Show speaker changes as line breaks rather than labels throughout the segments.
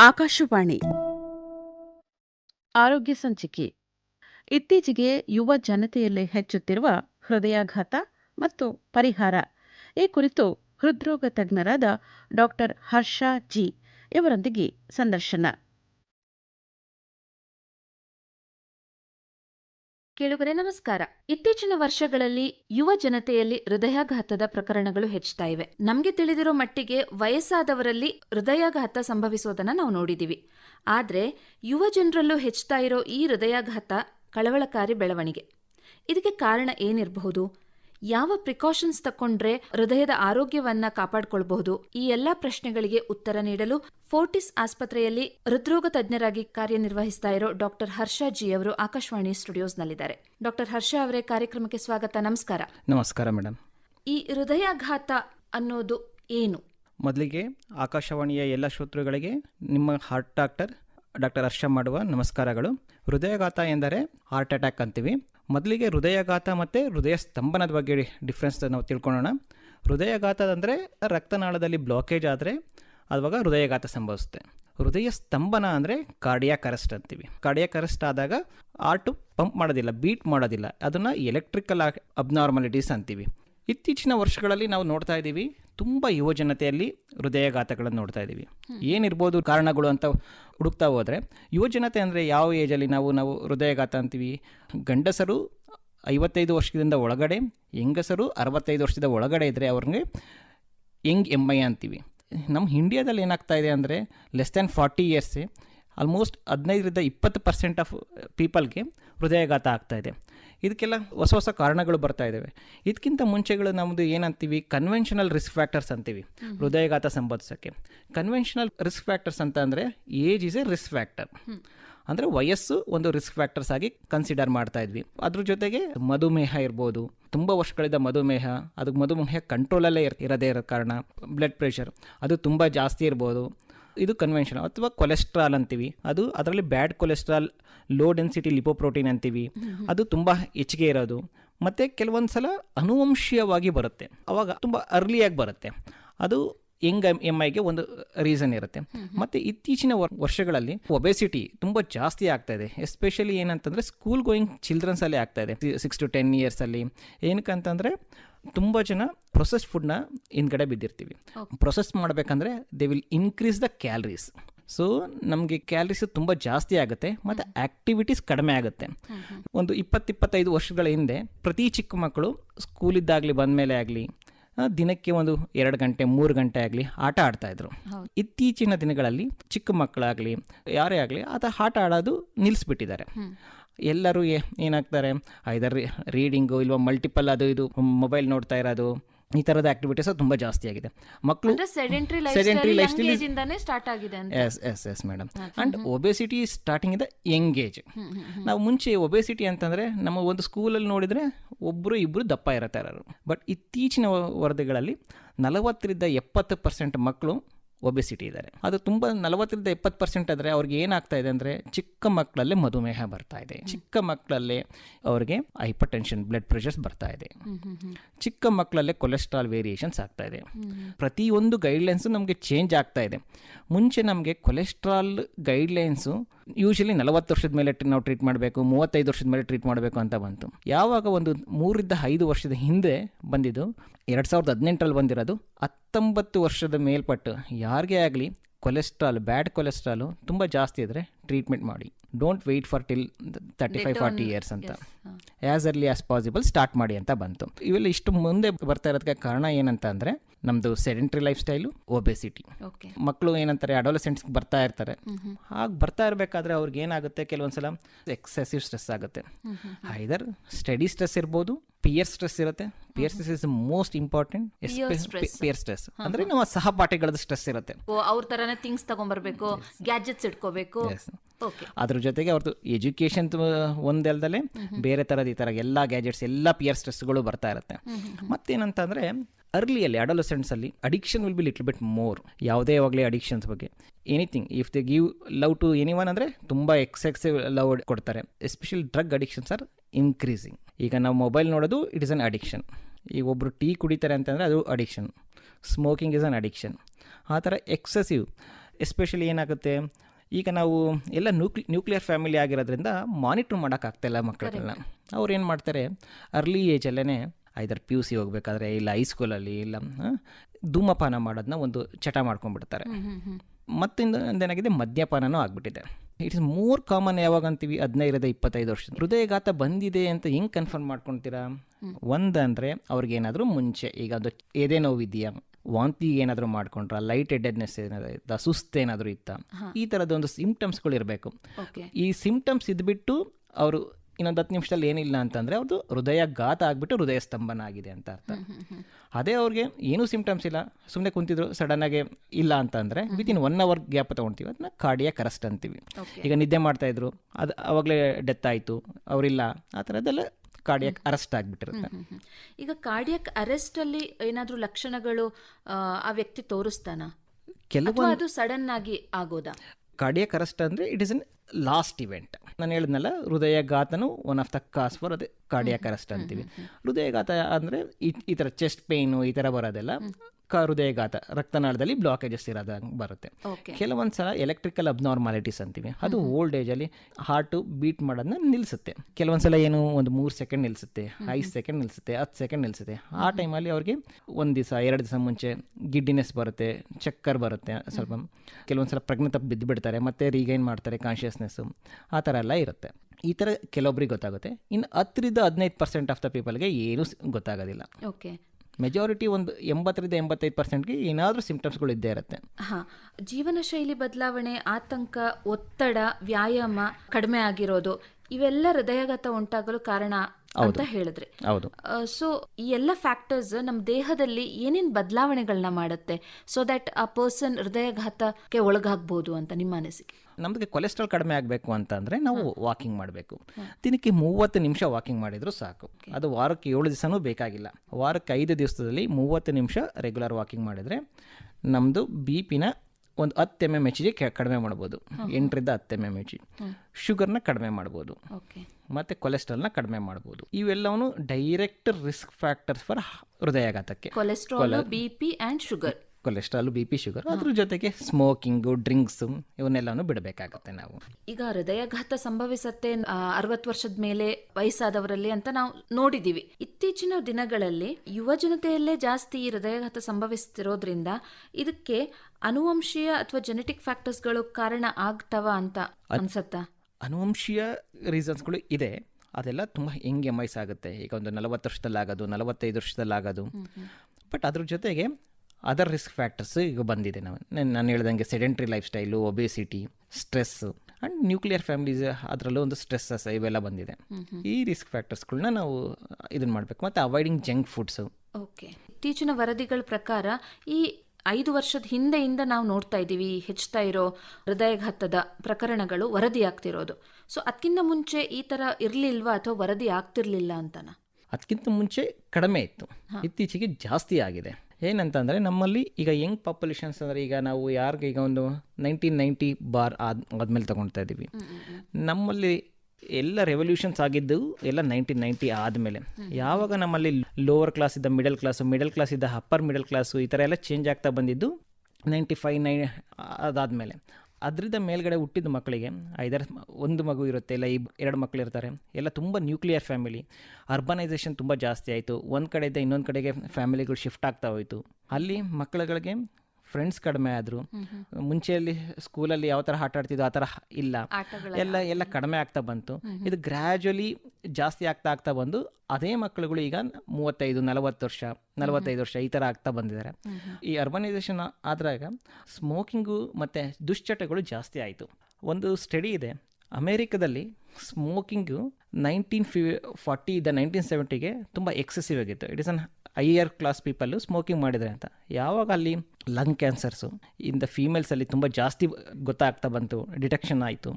ಆಕಾಶವಾಣಿ. ಆರೋಗ್ಯ ಸಂಚಿಕೆ. ಇತ್ತೀಚೆಗೆ ಯುವ ಜನತೆಯಲ್ಲಿ ಹೆಚ್ಚುತ್ತಿರುವ ಹೃದಯಾಘಾತ ಮತ್ತು ಪರಿಹಾರ. ಈ ಕುರಿತು ಹೃದ್ರೋಗ ತಜ್ಞರಾದ ಡಾಕ್ಟರ್ ಹರ್ಷ ಜಿ ಇವರೊಂದಿಗೆ ಸಂದರ್ಶನ.
ಕೇಳುಗರೆ ನಮಸ್ಕಾರ. ಇತ್ತೀಚಿನ ವರ್ಷಗಳಲ್ಲಿ ಯುವ ಜನತೆಯಲ್ಲಿ ಹೃದಯಾಘಾತದ ಪ್ರಕರಣಗಳು ಹೆಚ್ಚುತ್ತಾ ಇವೆ. ನಮಗೆ ತಿಳಿದಿರೋ ಮಟ್ಟಿಗೆ ವಯಸ್ಸಾದವರಲ್ಲಿ ಹೃದಯಾಘಾತ ಸಂಭವಿಸೋದನ್ನ ನಾವು ನೋಡಿದೀವಿ. ಆದ್ರೆ ಯುವ ಜನರಲ್ಲೂ ಹೆಚ್ಚುತ್ತಾ ಇರೋ ಈ ಹೃದಯಾಘಾತ ಕಳವಳಕಾರಿ ಬೆಳವಣಿಗೆ. ಇದಕ್ಕೆ ಕಾರಣ ಏನಿರಬಹುದು? ಯಾವ ಪ್ರಿಕಾಷನ್ಸ್ ತಕೊಂಡ್ರೆ ಹೃದಯದ ಆರೋಗ್ಯವನ್ನ ಕಾಪಾಡಿಕೊಳ್ಬಹುದು? ಈ ಎಲ್ಲಾ ಪ್ರಶ್ನೆಗಳಿಗೆ ಉತ್ತರ ನೀಡಲು ಫೋರ್ಟಿಸ್ ಆಸ್ಪತ್ರೆಯಲ್ಲಿ ಹೃದ್ರೋಗ ತಜ್ಞರಾಗಿ ಕಾರ್ಯನಿರ್ವಹಿಸ್ತಾ ಇರೋ ಡಾಕ್ಟರ್ ಹರ್ಷ ಜಿ ಅವರು ಆಕಾಶವಾಣಿ ಸ್ಟುಡಿಯೋಸ್ನಲ್ಲಿದ್ದಾರೆ. ಡಾಕ್ಟರ್ ಹರ್ಷ ಅವರೇ ಕಾರ್ಯಕ್ರಮಕ್ಕೆ ಸ್ವಾಗತ ನಮಸ್ಕಾರ.
ನಮಸ್ಕಾರ ಮೇಡಮ್
ಈ ಹೃದಯಾಘಾತ ಅನ್ನೋದು ಏನು?
ಮೊದಲಿಗೆ ಆಕಾಶವಾಣಿಯ ಎಲ್ಲ ಶ್ರೋತೃಗಳಿಗೆ ನಿಮ್ಮ ಹಾರ್ಟ್ ಡಾಕ್ಟರ್ ಡಾಕ್ಟರ್ ಹರ್ಷ ಮಾಡುವ ನಮಸ್ಕಾರಗಳು. ಹೃದಯಾಘಾತ ಎಂದರೆ ಹಾರ್ಟ್ ಅಟ್ಯಾಕ್ ಅಂತೀವಿ. ಮೊದಲಿಗೆ ಹೃದಯಘಾತ ಮತ್ತು ಹೃದಯ ಸ್ತಂಭನದ ಬಗ್ಗೆ ಡಿಫ್ರೆನ್ಸ್ ನಾವು ತಿಳ್ಕೊಳ್ಳೋಣ. ಹೃದಯಘಾತ ಅಂದರೆ ರಕ್ತನಾಳದಲ್ಲಿ ಬ್ಲಾಕೇಜ್ ಆದರೆ ಅವಾಗ ಹೃದಯಘಾತ ಸಂಭವಿಸುತ್ತೆ. ಹೃದಯ ಸ್ತಂಭನ ಅಂದರೆ ಕಾರ್ಡಿಯಾಕ್ ಅರೆಸ್ಟ್ ಅಂತೀವಿ. ಕಾರ್ಡಿಯಾಕ್ ಅರೆಸ್ಟ್ ಆದಾಗ ಆರ್ಟು ಪಂಪ್ ಮಾಡೋದಿಲ್ಲ ಬೀಟ್ ಮಾಡೋದಿಲ್ಲ. ಅದನ್ನು ಎಲೆಕ್ಟ್ರಿಕಲ್ ಅಬ್ನಾರ್ಮಲಿಟೀಸ್ ಅಂತೀವಿ. ಇತ್ತೀಚಿನ ವರ್ಷಗಳಲ್ಲಿ ನಾವು ನೋಡ್ತಾ ಇದ್ದೀವಿ ತುಂಬ ಯುವಜನತೆಯಲ್ಲಿ ಹೃದಯಘಾತಗಳನ್ನು ನೋಡ್ತಾ ಇದ್ದೀವಿ. ಏನಿರ್ಬೋದು ಕಾರಣಗಳು ಅಂತ ಹುಡುಕ್ತಾ ಹೋದರೆ ಯುವಜನತೆ ಅಂದರೆ ಯಾವ ಏಜಲ್ಲಿ ನಾವು ನಾವು ಹೃದಯಘಾತ ಅಂತೀವಿ? ಗಂಡಸರು ಐವತ್ತೈದು ವರ್ಷದಿಂದ ಒಳಗಡೆ ಹೆಂಗಸರು ಅರವತ್ತೈದು ವರ್ಷದ ಒಳಗಡೆ ಇದ್ದರೆ ಅವ್ರಿಗೆ ಯಂಗ್ ಎಂ ಐ ಅಂತೀವಿ. ನಮ್ಮ ಇಂಡಿಯಾದಲ್ಲಿ ಏನಾಗ್ತಾ ಇದೆ ಅಂದರೆ ಲೆಸ್ ದ್ಯಾನ್ ಫಾರ್ಟಿ ಇಯರ್ಸೇ ಆಲ್ಮೋಸ್ಟ್ ಹದಿನೈದರಿಂದ ಇಪ್ಪತ್ತು ಪರ್ಸೆಂಟ್ ಆಫ್ ಪೀಪಲ್ಗೆ ಹೃದಯಘಾತ ಆಗ್ತಾ ಇದೆ. ಇದಕ್ಕೆಲ್ಲ ಹೊಸ ಹೊಸ ಕಾರಣಗಳು ಬರ್ತಾ ಇದ್ದಾವೆ ಇದಕ್ಕಿಂತ ಮುಂಚೆಗಳು ನಮ್ಮದು ಏನಂತೀವಿ ಕನ್ವೆನ್ಷನಲ್ ರಿಸ್ಕ್ ಫ್ಯಾಕ್ಟರ್ಸ್ ಅಂತೀವಿ. ಹೃದಯಾಘಾತ ಸಂಬಂಧಿಸೋಕ್ಕೆ. ಕನ್ವೆನ್ಷನಲ್ ರಿಸ್ಕ್ ಫ್ಯಾಕ್ಟರ್ಸ್ ಅಂತ ಅಂದರೆ age is a risk factor ಅಂದರೆ ವಯಸ್ಸು ಒಂದು ರಿಸ್ಕ್ ಫ್ಯಾಕ್ಟರ್ಸ್ ಆಗಿ ಕನ್ಸಿಡರ್ ಮಾಡ್ತಾ ಇದ್ವಿ. ಅದ್ರ ಜೊತೆಗೆ ಮಧುಮೇಹ ಇರ್ಬೋದು. ತುಂಬ ವರ್ಷಗಳಿಂದ ಮಧುಮೇಹ ಅದು ಮಧುಮೇಹ ಕಂಟ್ರೋಲಲ್ಲೇ ಇರ್ ಇರದೇ ಇರೋ ಕಾರಣ ಬ್ಲಡ್ ಪ್ರೆಷರ್ ಅದು ತುಂಬ ಜಾಸ್ತಿ ಇರ್ಬೋದು. ಇದು ಕನ್ವೆನ್ಷನ್ ಅಥವಾ ಕೊಲೆಸ್ಟ್ರಾಲ್ ಅಂತೀವಿ. ಅದು ಅದರಲ್ಲಿ bad cholesterol low density lipoprotein ಅಂತೀವಿ. ಅದು ತುಂಬ ಹೆಚ್ಚಿಗೆ ಇರೋದು. ಮತ್ತು ಕೆಲವೊಂದು ಸಲ ಅನುವಂಶೀಯವಾಗಿ ಬರುತ್ತೆ. ಅವಾಗ ತುಂಬ ಅರ್ಲಿಯಾಗಿ ಬರುತ್ತೆ. ಅದು ಯಂಗ್ ಎಂ ಐಗೆ ಒಂದು ರೀಸನ್ ಇರುತ್ತೆ. ಮತ್ತು ಇತ್ತೀಚಿನ ವರ್- ವರ್ಷಗಳಲ್ಲಿ ಒಬೆಸಿಟಿ ತುಂಬ ಜಾಸ್ತಿ ಆಗ್ತಾ ಇದೆ. ಎಸ್ಪೆಷಲಿ ಏನಂತಂದರೆ ಸ್ಕೂಲ್ ಗೋಯಿಂಗ್ ಚಿಲ್ಡ್ರನ್ಸಲ್ಲಿ ಆಗ್ತಾ ಇದೆ. ಸಿಕ್ಸ್ ಟು ಟೆನ್ ಇಯರ್ಸಲ್ಲಿ ಏನಕ್ಕಂತಂದರೆ ತುಂಬ ಜನ ಪ್ರೊಸೆಸ್ ಫುಡ್ನ ಹಿಂದ್ಗಡೆ ಬಿದ್ದಿರ್ತೀವಿ. ಪ್ರೊಸೆಸ್ ಮಾಡಬೇಕಂದ್ರೆ they will increase the calories so ನಮಗೆ ಕ್ಯಾಲರೀಸ್ ತುಂಬ ಜಾಸ್ತಿ ಆಗುತ್ತೆ ಮತ್ತು ಆ್ಯಕ್ಟಿವಿಟೀಸ್ ಕಡಿಮೆ ಆಗುತ್ತೆ. ಒಂದು ಇಪ್ಪತ್ತಿಪ್ಪತ್ತೈದು ವರ್ಷಗಳ ಹಿಂದೆ ಪ್ರತಿ ಚಿಕ್ಕ ಮಕ್ಕಳು ಸ್ಕೂಲಿದ್ದಾಗಲಿ ಬಂದ ಮೇಲೆ ಆಗಲಿ ದಿನಕ್ಕೆ ಒಂದು ಎರಡು ಗಂಟೆ ಮೂರು ಗಂಟೆ ಆಗಲಿ ಆಟ ಆಡ್ತಾಯಿದ್ರು ಇತ್ತೀಚಿನ ದಿನಗಳಲ್ಲಿ ಚಿಕ್ಕ ಮಕ್ಕಳಾಗಲಿ ಯಾರೇ ಆಗಲಿ ಆತ ಆಟ ಆಡೋದು ನಿಲ್ಲಿಸ್ಬಿಟ್ಟಿದ್ದಾರೆ ಎಲ್ಲರೂ ಏನಾಗ್ತಾರೆ? ಐದರ್ ರೀಡಿಂಗು ಇಲ್ವ ಮಲ್ಟಿಪಲ್ ಅದು ಇದು ಮೊಬೈಲ್ ನೋಡ್ತಾ ಇರೋದು ಈ ಥರದ ಆಕ್ಟಿವಿಟೀಸ್ ತುಂಬ ಜಾಸ್ತಿ ಆಗಿದೆ. ಮಕ್ಕಳು
ಸೆಡೆಂಟ್ರಿ ಲೈಫ್ ಸ್ಟೈಲ್ ಸ್ಟಾರ್ಟ್ ಆಗಿದೆ
yes yes yes madam and obesity starting in the young age ನಾವು ಮುಂಚೆ ಒಬೆಸಿಟಿ ಅಂತಂದರೆ ನಮ್ಮ ಒಂದು ಸ್ಕೂಲಲ್ಲಿ ನೋಡಿದರೆ ಒಬ್ಬರು ಇಬ್ಬರು ದಪ್ಪ ಇರತ್ತೆ ಇರೋರು. ಬಟ್ ಇತ್ತೀಚಿನ ವರದಿಗಳಲ್ಲಿ ನಲವತ್ತರಿಂದ ಎಪ್ಪತ್ತು ಪರ್ಸೆಂಟ್ ಮಕ್ಕಳು ಒಬೆಸಿಟಿ ಇದ್ದಾರೆ. ಅದು ತುಂಬ ನಲವತ್ತರಿಂದ ಇಪ್ಪತ್ತು ಪರ್ಸೆಂಟ್ ಆದರೆ ಅವ್ರಿಗೆ ಏನಾಗ್ತಾ ಇದೆ ಅಂದರೆ ಚಿಕ್ಕ ಮಕ್ಕಳಲ್ಲೇ ಮಧುಮೇಹ ಬರ್ತಾ ಇದೆ. ಚಿಕ್ಕ ಮಕ್ಕಳಲ್ಲೇ ಅವ್ರಿಗೆ ಹೈಪರ್ ಟೆನ್ಷನ್ ಬ್ಲಡ್ ಪ್ರೆಷರ್ಸ್ ಬರ್ತಾ ಇದೆ. ಚಿಕ್ಕ ಮಕ್ಕಳಲ್ಲೇ ಕೊಲೆಸ್ಟ್ರಾಲ್ ವೇರಿಯೇಷನ್ಸ್ ಆಗ್ತಾ ಇದೆ. ಪ್ರತಿಯೊಂದು ಗೈಡ್ಲೈನ್ಸು ನಮಗೆ ಚೇಂಜ್ ಆಗ್ತಾ ಇದೆ. ಮುಂಚೆ ನಮಗೆ ಕೊಲೆಸ್ಟ್ರಾಲ್ ಗೈಡ್ಲೈನ್ಸು ಯೂಶಲಿ ನಲವತ್ತು ವರ್ಷದ ಮೇಲೆ ನಾವು ಟ್ರೀಟ್ ಮಾಡಬೇಕು, ಮೂವತ್ತೈದು ವರ್ಷದ ಮೇಲೆ ಟ್ರೀಟ್ ಮಾಡಬೇಕು ಅಂತ ಬಂತು. ಯಾವಾಗ ಒಂದು ಮೂರಿಂದ ಐದು ವರ್ಷದ ಹಿಂದೆ ಬಂದಿದ್ದು, ಎರಡು ಸಾವಿರದ ಹದಿನೆಂಟರಲ್ಲಿ ಬಂದಿರೋದು ಹತ್ತೊಂಬತ್ತು ವರ್ಷದ ಮೇಲ್ಪಟ್ಟು ಯಾರಿಗೇ ಆಗಲಿ ಕೊಲೆಸ್ಟ್ರಾಲ್ ಬ್ಯಾಡ್ ಕೊಲೆಸ್ಟ್ರಾಲು ತುಂಬ ಜಾಸ್ತಿ ಇದ್ದರೆ ಟ್ರೀಟ್ಮೆಂಟ್ ಮಾಡಿ. Don't wait for till thirty five forty years ಅಂತ. As early as possible start ಮಾಡಿ ಅಂತ ಬಂತು. ಇವೆಲ್ಲ ಇಷ್ಟು ಮುಂದೆ ಬರ್ತಾ ಇರೋದಕ್ಕೆ ಕಾರಣ ಏನಂತ ಅಂದರೆ ನಮ್ಮದು sedentary life style obesity
okay
ಮಕ್ಕಳು ಏನಂತಾರೆ ಅಡೋಲಸೆಂಟ್ಸ್ಗೆ ಬರ್ತಾ ಇರ್ತಾರೆ. ಹಾಗೆ ಬರ್ತಾ ಇರಬೇಕಾದ್ರೆ ಅವ್ರಿಗೆ ಏನಾಗುತ್ತೆ? ಕೆಲವೊಂದ್ಸಲ ಎಕ್ಸೆಸಿವ್ ಸ್ಟ್ರೆಸ್ ಆಗುತ್ತೆ. ಐದರ್ ಸ್ಟಡಿ ಸ್ಟ್ರೆಸ್ ಇರ್ಬೋದು ಪಿಯರ್ ಸ್ಟ್ರೆಸ್ ಇರುತ್ತೆ. Peer stress is most important peer stress ಅಂದ್ರೆ ನಮ್ಮ ಸಹಪಾಠಿಗಳದ ಸ್ಟ್ರೆಸ್ ಇರುತ್ತೆ.
ಓ ಅವ್ರ ತರನೇ ಥಿಂಗ್ಸ್ ತಗೊಂಡ್ಬರ್ಬೇಕು ಗ್ಯಾಜೆಟ್ಸ್ ಇಟ್ಕೋಬೇಕು.
ಅದ್ರ ಜೊತೆಗೆ ಅವ್ರದ್ದು ಎಜುಕೇಶನ್ ಒಂದಲ್ದಲೆ ಬೇರೆ ತರದ ಈ ತರ ಎಲ್ಲ ಗ್ಯಾಜೆಟ್ಸ್ ಎಲ್ಲ ಪಿಯರ್ ಸ್ಟ್ರೆಸ್ಗಳು ಬರ್ತಾ ಇರುತ್ತೆ. ಮತ್ತೇನಂತಂದರೆ ಅರ್ಲಿಯಲ್ಲಿ ಅಡಲಸೆಂಟ್ಸಲ್ಲಿ addiction will be little bit more ಯಾವುದೇ ಆಗಲಿ ಅಡಿಕ್ಷನ್ಸ್ ಬಗ್ಗೆ. Anything if they give love to anyone ಅಂದರೆ ತುಂಬ ಎಕ್ಸೆಕ್ಸಿವ್ ಲವ್ ಕೊಡ್ತಾರೆ. Especially drug addictions are increasing ಈಗ ನಾವು ಮೊಬೈಲ್ ನೋಡೋದು ಇಟ್ ಇಸ್ ಅನ್ ಅಡಿಕ್ಷನ್ ಈಗ ಒಬ್ಬರು ಟೀ ಕುಡಿತಾರೆ ಅಂತಂದರೆ ಅದು addiction smoking is an addiction ಆ ಥರ ಎಕ್ಸೆಸಿವ್ ಎಸ್ಪೆಷಲಿ ಏನಾಗುತ್ತೆ? ಈಗ ನಾವು ಎಲ್ಲ ನ್ಯೂಕ್ಲಿ ನ್ಯೂಕ್ಲಿಯರ್ ಫ್ಯಾಮಿಲಿ ಆಗಿರೋದ್ರಿಂದ ಮಾನಿಟ್ರ್ ಮಾಡೋಕ್ಕಾಗ್ತಾಯಿಲ್ಲ ಮಕ್ಕಳನ್ನ ಅವ್ರು ಏನು ಮಾಡ್ತಾರೆ? ಅರ್ಲಿ ಏಜಲ್ಲೇ ಐದರ್ ಪಿ ಯು ಸಿ ಹೋಗ್ಬೇಕಾದ್ರೆ ಇಲ್ಲ ಹೈಸ್ಕೂಲಲ್ಲಿ ಇಲ್ಲ ಧೂಮಪಾನ ಮಾಡೋದನ್ನ ಒಂದು ಚಟ ಮಾಡ್ಕೊಂಡ್ಬಿಡ್ತಾರೆ. ಮತ್ತಿಂದ ಏನಾಗಿದೆ ಮದ್ಯಪಾನನೂ ಆಗ್ಬಿಟ್ಟಿದೆ. ಇಟ್ಸ್ ಮೋರ್ ಕಾಮನ್ ಯಾವಾಗ ಅಂತೀವಿ ಹದಿನೈದರಿಂದ ಇಪ್ಪತ್ತೈದು ವರ್ಷ. ಹೃದಯಘಾತ ಬಂದಿದೆ ಅಂತ ಹೆಂಗೆ ಕನ್ಫರ್ಮ್ ಮಾಡ್ಕೊಳ್ತೀರಾ ಒಂದಂದರೆ ಅವ್ರಿಗೇನಾದರೂ ಮುಂಚೆ ಈಗ ಅದು ಎದೆ ನೋವಿದೆಯಾ? ವಾಂತಿ ಏನಾದರೂ ಮಾಡ್ಕೊಂಡ್ರ? ಲೈಟ್ ಹೆಡೆಡ್ನೆಸ್ ಏನಾದರೂ ಇತ್ತ? ಸುಸ್ತು ಏನಾದರೂ ಇತ್ತಾ? ಈ ಥರದ ಒಂದು ಸಿಂಪ್ಟಮ್ಸ್ಗಳು ಇರಬೇಕು ಈ ಸಿಂಪ್ಟಮ್ಸ್ ಇದ್ಬಿಟ್ಟು ಅವರು ಇನ್ನೊಂದು ಹತ್ತು ನಿಮಿಷದಲ್ಲಿ ಏನಿಲ್ಲ ಅಂತಂದರೆ ಅವ್ರದ್ದು ಹೃದಯಘಾತ ಆಗಿಬಿಟ್ಟು ಹೃದಯ ಸ್ತಂಭನ ಆಗಿದೆ ಅಂತ ಅರ್ಥ ಅದೇ ಅವ್ರಿಗೆ ಏನೂ ಸಿಂಪ್ಟಮ್ಸ್ ಇಲ್ಲ. ಸುಮ್ಮನೆ ಕುಂತಿದ್ರು ಸಡನ್ನಾಗಿ ಇಲ್ಲ ಅಂತಂದರೆ ವಿತಿನ್ ಒನ್ ಅವರ್ ಗ್ಯಾಪ್ ತೊಗೊಳ್ತೀವಿ. ಅದನ್ನ ಕಾರ್ಡಿಯಾಕ್ ಕರೆಸ್ಟ್ ಅಂತೀವಿ. ಈಗ ನಿದ್ದೆ ಮಾಡ್ತಾ ಇದ್ರು ಅದು ಅವಾಗಲೇ ಡೆತ್ ಆಯಿತು ಅವರಿಲ್ಲ ಆ ಥರದ್ದೆಲ್ಲ ಕಾರ್ಡಿಯಾಕ್ ಅರೆಸ್ಟ್ ಆಗಿಬಿಟ್ಟಿರುತ್ತೆ.
ಈಗ ಕಾರ್ಡಿಯಕ್ ಅರೆಸ್ಟ್ ಅಲ್ಲಿ ಏನಾದರೂ ಲಕ್ಷಣಗಳು ಆ, ಆ ವ್ಯಕ್ತಿ ತೋರಿಸ್ತಾನ?
ಕೆಲವು
ಅದು ಸಡನ್ ಆಗಿ ಆಗೋದಾ?
ಕಾರ್ಡಿಯಾಕ್ ಅರೆಸ್ಟ್ ಅಂದ್ರೆ it is an last event. ನಾನು ಹೇಳಿದ್ನಲ್ಲ ಹೃದಯಘಾತನು one of the cause for ಅದೇ ಕಾರ್ಡಿಯಾಕ್ ಅರೆಸ್ಟ್ ಅಂತೀವಿ. ಹೃದಯಘಾತ ಅಂದರೆ ಈ ಈ ಥರ ಚೆಸ್ಟ್ ಪೇಯ್ನು ಈ ಥರ ಬರೋದೆಲ್ಲ. ಹೃದಯಘಾತ ರಕ್ತನಾಳದಲ್ಲಿ ಬ್ಲಾಕೇಜಸ್ ಇರೋದ ಬರುತ್ತೆ.
ಕೆಲವೊಂದ್ಸಲ
ಕೆಲವೊಂದು ಸಲ ಎಲೆಕ್ಟ್ರಿಕಲ್ ಅಬ್ನಾರ್ಮಾಲಿಟೀಸ್ ಅಂತೀವಿ ಅದು ಓಲ್ಡ್ ಏಜಲ್ಲಿ ಹಾರ್ಟು ಬೀಟ್ ಮಾಡೋದನ್ನ ನಿಲ್ಲಿಸುತ್ತೆ ಕೆಲವೊಂದು ಸಲ ಏನು ಒಂದು ಮೂರು ಸೆಕೆಂಡ್ ನಿಲ್ಲಿಸುತ್ತೆ ಐದು ಸೆಕೆಂಡ್ ನಿಲ್ಲಿಸುತ್ತೆ ಹತ್ತು ಸೆಕೆಂಡ್ ನಿಲ್ಲಿಸುತ್ತೆ ಆ ಟೈಮಲ್ಲಿ ಅವ್ರಿಗೆ ಒಂದು ದಿವಸ ಎರಡು ದಿವಸ ಮುಂಚೆ ಗಿಡ್ಡಿನೆಸ್ ಬರುತ್ತೆ ಚಕ್ಕರ್ ಬರುತ್ತೆ ಸ್ವಲ್ಪ. ಕೆಲವೊಂದು ಸಲ ಪ್ರಜ್ಞೆ ತಪ್ಪು ಬಿದ್ದು ಬಿಡ್ತಾರೆ ಮತ್ತೆ ರೀಗೈನ್ ಮಾಡ್ತಾರೆ ಕಾನ್ಷಿಯಸ್ನೆಸ್ಸು ಆ ಥರ ಎಲ್ಲ ಇರುತ್ತೆ. ಈ ಥರ ಕೆಲವೊಬ್ರಿಗೆ ಗೊತ್ತಾಗುತ್ತೆ. ಇನ್ನು ಹತ್ತರಿಂದ ಹದಿನೈದು ಪರ್ಸೆಂಟ್ ಆಫ್ ದ ಪೀಪಲ್ಗೆ ಏನೂ ಗೊತ್ತಾಗೋದಿಲ್ಲ.
ಓಕೆ
ಮೆಜಾರಿಟಿ ಒಂದು ಎಂಬತ್ತರಿಂದ ಎಂಬತ್ತೈದು ಪರ್ಸೆಂಟ್ಗೆ ಏನಾದರೂ ಸಿಂಪ್ಟಮ್ಸ್ಗಳು ಇದ್ದೇ ಇರುತ್ತೆ.
ಹಾಂ ಜೀವನ ಶೈಲಿ ಬದಲಾವಣೆ, ಆತಂಕ, ಒತ್ತಡ, ವ್ಯಾಯಾಮ ಕಡಿಮೆ ಆಗಿರೋದು ಇವೆಲ್ಲ ಹೃದಯಾಘಾತ ಉಂಟಾಗಲು ಕಾರಣ ಅಂತ ಹೇಳಿದ್ರೆ.
ಹೌದು.
ಸೊ ಈ ಎಲ್ಲ ಫ್ಯಾಕ್ಟರ್ಸ್ ನಮ್ಮ ದೇಹದಲ್ಲಿ ಏನೇನ್ ಬದಲಾವಣೆಗಳನ್ನ ಮಾಡುತ್ತೆ ಸೊ ದಟ್ ಆ ಪರ್ಸನ್ ಹೃದಯಾಘಾತಕ್ಕೆ ಒಳಗಾಗಬಹುದು ಅಂತ ನಿಮ್ಮ ಅನಿಸಿಕೆ?
ನಮಗೆ ಕೊಲೆಸ್ಟ್ರಾಲ್ ಕಡಿಮೆ ಆಗಬೇಕು ಅಂತಂದರೆ ನಾವು ವಾಕಿಂಗ್ ಮಾಡಬೇಕು. ದಿನಕ್ಕೆ ಮೂವತ್ತು ನಿಮಿಷ ವಾಕಿಂಗ್ ಮಾಡಿದರೂ ಸಾಕು. ಅದು ವಾರಕ್ಕೆ ಏಳು ದಿವಸನೂ ಬೇಕಾಗಿಲ್ಲ. ವಾರಕ್ಕೆ ಐದು ದಿವಸದಲ್ಲಿ ಮೂವತ್ತು ನಿಮಿಷ ರೆಗ್ಯುಲರ್ ವಾಕಿಂಗ್ ಮಾಡಿದ್ರೆ ನಮ್ಮದು ಬಿ ಪಿನ ಒಂದು ಹತ್ತು ಎಂ ಎಂ ಎಚ್ಗೆ ಕಡಿಮೆ ಮಾಡ್ಬೋದು. ಎಂಟರಿಂದ ಹತ್ತು ಎಂ ಎಂ ಎಚ್ ಶುಗರ್ನ ಕಡಿಮೆ ಮಾಡ್ಬೋದು. ಮತ್ತು ಕೊಲೆಸ್ಟ್ರಾಲ್ನ ಕಡಿಮೆ ಮಾಡ್ಬೋದು. ಇವೆಲ್ಲವೂ direct risk factors for ಹೃದಯಾಘಾತಕ್ಕೆ.
Cholesterol B P and sugar
cholesterol B P sugar ಅದ್ರ ಜೊತೆಗೆ ಸ್ಮೋಕಿಂಗು ಡ್ರಿಂಕ್ಸು ಇವನ್ನೆಲ್ಲನೂ ಬಿಡಬೇಕಾಗತ್ತೆ ನಾವು.
ಈಗ ಹೃದಯಾಘಾತ ಸಂಭವಿಸತ್ತೆ ಅರವತ್ತು ವರ್ಷದ ಮೇಲೆ ವಯಸ್ಸಾದವರಲ್ಲಿ ಅಂತ ನಾವು ನೋಡಿದ್ದೀವಿ ಇತ್ತೀಚಿನ ದಿನಗಳಲ್ಲಿ ಯುವ ಜನತೆಯಲ್ಲೇ ಜಾಸ್ತಿ ಈ ಹೃದಯಾಘಾತ ಸಂಭವಿಸ್ತಿರೋದ್ರಿಂದ ಇದಕ್ಕೆ ಅನುವಂಶೀಯ ಅಥವಾ ಜೆನೆಟಿಕ್ ಫ್ಯಾಕ್ಟರ್ಸ್ಗಳು ಕಾರಣ ಆಗ್ತವ ಅಂತ ಅನ್ಸತ್ತಾ?
ಅನುವಂಶೀಯ ರೀಸನ್ಸ್ಗಳು ಇದೆ. ಅದೆಲ್ಲ ತುಂಬ ಹೆಂಗೆ ಆಗುತ್ತೆ. ಈಗ ಒಂದು ನಲವತ್ತು ವರ್ಷದಲ್ಲಾಗೋದು ನಲವತ್ತೈದು ವರ್ಷದಲ್ಲಾಗೋದು. ಬಟ್ ಅದ್ರ ಜೊತೆಗೆ ಅದರ್ ರಿಸ್ಕ್ ಫ್ಯಾಕ್ಟರ್ಸ್ ಈಗ ಬಂದಿದೆ ನಾವು ನಾನು ನಾನು ಹೇಳ್ದಂಗೆ sedentary lifestyle obesity stress and nuclear families ಅದರಲ್ಲೂ ಒಂದು ಸ್ಟ್ರೆಸ್ಸಸ್ ಇವೆಲ್ಲ ಬಂದಿದೆ. ಈ ರಿಸ್ಕ್ ಫ್ಯಾಕ್ಟರ್ಸ್ಗಳನ್ನ ನಾವು ಇದನ್ನ ಮಾಡಬೇಕು ಮತ್ತು ಅವಾಯ್ಡಿಂಗ್ ಜಂಕ್ ಫುಡ್ಸು
ಓಕೆ. ಇತ್ತೀಚಿನ ವರದಿಗಳ ಪ್ರಕಾರ ಈ ಐದು ವರ್ಷದ ಹಿಂದೆಯಿಂದ ನಾವು ನೋಡ್ತಾ ಇದ್ದೀವಿ ಹೆಚ್ಚುತ್ತಾ ಇರೋ ಹೃದಯಘಾತದ ಪ್ರಕರಣಗಳು ವರದಿ ಆಗ್ತಿರೋದು. ಸೊ ಅದಕ್ಕಿಂತ ಮುಂಚೆ ಈ ಥರ ಇರಲಿಲ್ವಾ ಅಥವಾ ವರದಿ ಆಗ್ತಿರ್ಲಿಲ್ಲ ಅಂತನಾ?
ಅದಕ್ಕಿಂತ ಮುಂಚೆ ಕಡಿಮೆ ಇತ್ತು. ಇತ್ತೀಚೆಗೆ ಜಾಸ್ತಿ ಆಗಿದೆ. ಏನಂತಂದರೆ ನಮ್ಮಲ್ಲಿ ಈಗ ಯಂಗ್ ಪಾಪ್ಯುಲೇಷನ್ಸ್ ಅಂದರೆ ಈಗ ನಾವು ಯಾರಿಗೆ ಈಗ ಒಂದು ನೈನ್ಟೀನ್ ನೈಂಟಿ ಬಾರ್ ಆದ ಆದಮೇಲೆ ತೊಗೊಳ್ತಾ ಇದ್ದೀವಿ. ನಮ್ಮಲ್ಲಿ ಎಲ್ಲ ರೆವಲ್ಯೂಷನ್ಸ್ ಆಗಿದ್ದು ಎಲ್ಲ ನೈನ್ಟೀನ್ ನೈಂಟಿ ಆದಮೇಲೆ. ಯಾವಾಗ ನಮ್ಮಲ್ಲಿ ಲೋವರ್ ಕ್ಲಾಸ್ ಇದ್ದ ಮಿಡಲ್ ಕ್ಲಾಸು ಮಿಡಲ್ ಕ್ಲಾಸ್ ಇದ್ದ ಅಪ್ಪರ್ ಮಿಡಲ್ ಕ್ಲಾಸು ಈ ಥರ ಎಲ್ಲ ಚೇಂಜ್ ಆಗ್ತಾ ಬಂದಿದ್ದು ನೈಂಟಿ ಫೈವ್ ನೈ ಅದಾದಮೇಲೆ. ಅದರಿಂದ ಮೇಲ್ಗಡೆ ಹುಟ್ಟಿದ ಮಕ್ಕಳಿಗೆ, ಐದಾರು ಒಂದು ಮಗು ಇರುತ್ತೆ, ಇಲ್ಲ ಇಬ್, ಎರಡು ಮಕ್ಕಳು ಇರ್ತಾರೆ, ಎಲ್ಲ ತುಂಬ ನ್ಯೂಕ್ಲಿಯರ್ ಫ್ಯಾಮಿಲಿ ಅರ್ಬನೈಸೇಷನ್ ತುಂಬ ಜಾಸ್ತಿ ಆಯಿತು. ಒಂದು ಕಡೆಯಿಂದ ಇನ್ನೊಂದು ಕಡೆಗೆ ಫ್ಯಾಮಿಲಿಗಳು ಶಿಫ್ಟ್ ಆಗ್ತಾ ಹೋಯಿತು. ಅಲ್ಲಿ ಮಕ್ಕಳುಗಳಿಗೆ ಫ್ರೆಂಡ್ಸ್ ಕಡಿಮೆ ಆದ್ರು ಮುಂಚೆಯಲ್ಲಿ ಸ್ಕೂಲಲ್ಲಿ ಯಾವ ಥರ ಆಟ ಆಡ್ತಿದ್ದೋ ಆ ಥರ ಇಲ್ಲ. ಎಲ್ಲ ಎಲ್ಲ ಕಡಿಮೆ ಆಗ್ತಾ ಬಂತು. ಇದು ಗ್ರ್ಯಾಜುವಲಿ ಜಾಸ್ತಿ ಆಗ್ತಾ ಆಗ್ತಾ ಬಂದು ಅದೇ ಮಕ್ಕಳುಗಳು ಈಗ ಮೂವತ್ತೈದು ನಲವತ್ತು ವರ್ಷ ನಲವತ್ತೈದು ವರ್ಷ ಈ ಥರ ಆಗ್ತಾ ಬಂದಿದ್ದಾರೆ. ಈ ಅರ್ಬನೈಸೇಷನ್ ಆದ್ರಾಗ ಸ್ಮೋಕಿಂಗು ಮತ್ತೆ ದುಶ್ಚಟಗಳು ಜಾಸ್ತಿ ಆಯಿತು. ಒಂದು ಸ್ಟಡಿ ಇದೆ ಅಮೇರಿಕದಲ್ಲಿ ಸ್ಮೋಕಿಂಗು ನೈನ್ಟೀನ್ ಫಿ ಫಾರ್ಟಿ ಇದ್ದ ನೈನ್ಟೀನ್ ಸೆವೆಂಟಿಗೆ ತುಂಬ ಎಕ್ಸೆಸಿವ್ ಆಗಿತ್ತು. It is an higher class people smoking ಮಾಡಿದರೆ ಅಂತ. ಯಾವಾಗ ಅಲ್ಲಿ ಲಂಗ್ ಕ್ಯಾನ್ಸರ್ಸು ಇಂದ ಫೀಮೇಲ್ಸಲ್ಲಿ ತುಂಬ ಜಾಸ್ತಿ ಗೊತ್ತಾಗ್ತಾ ಬಂತು ಡಿಟೆಕ್ಷನ್ ಆಯಿತು.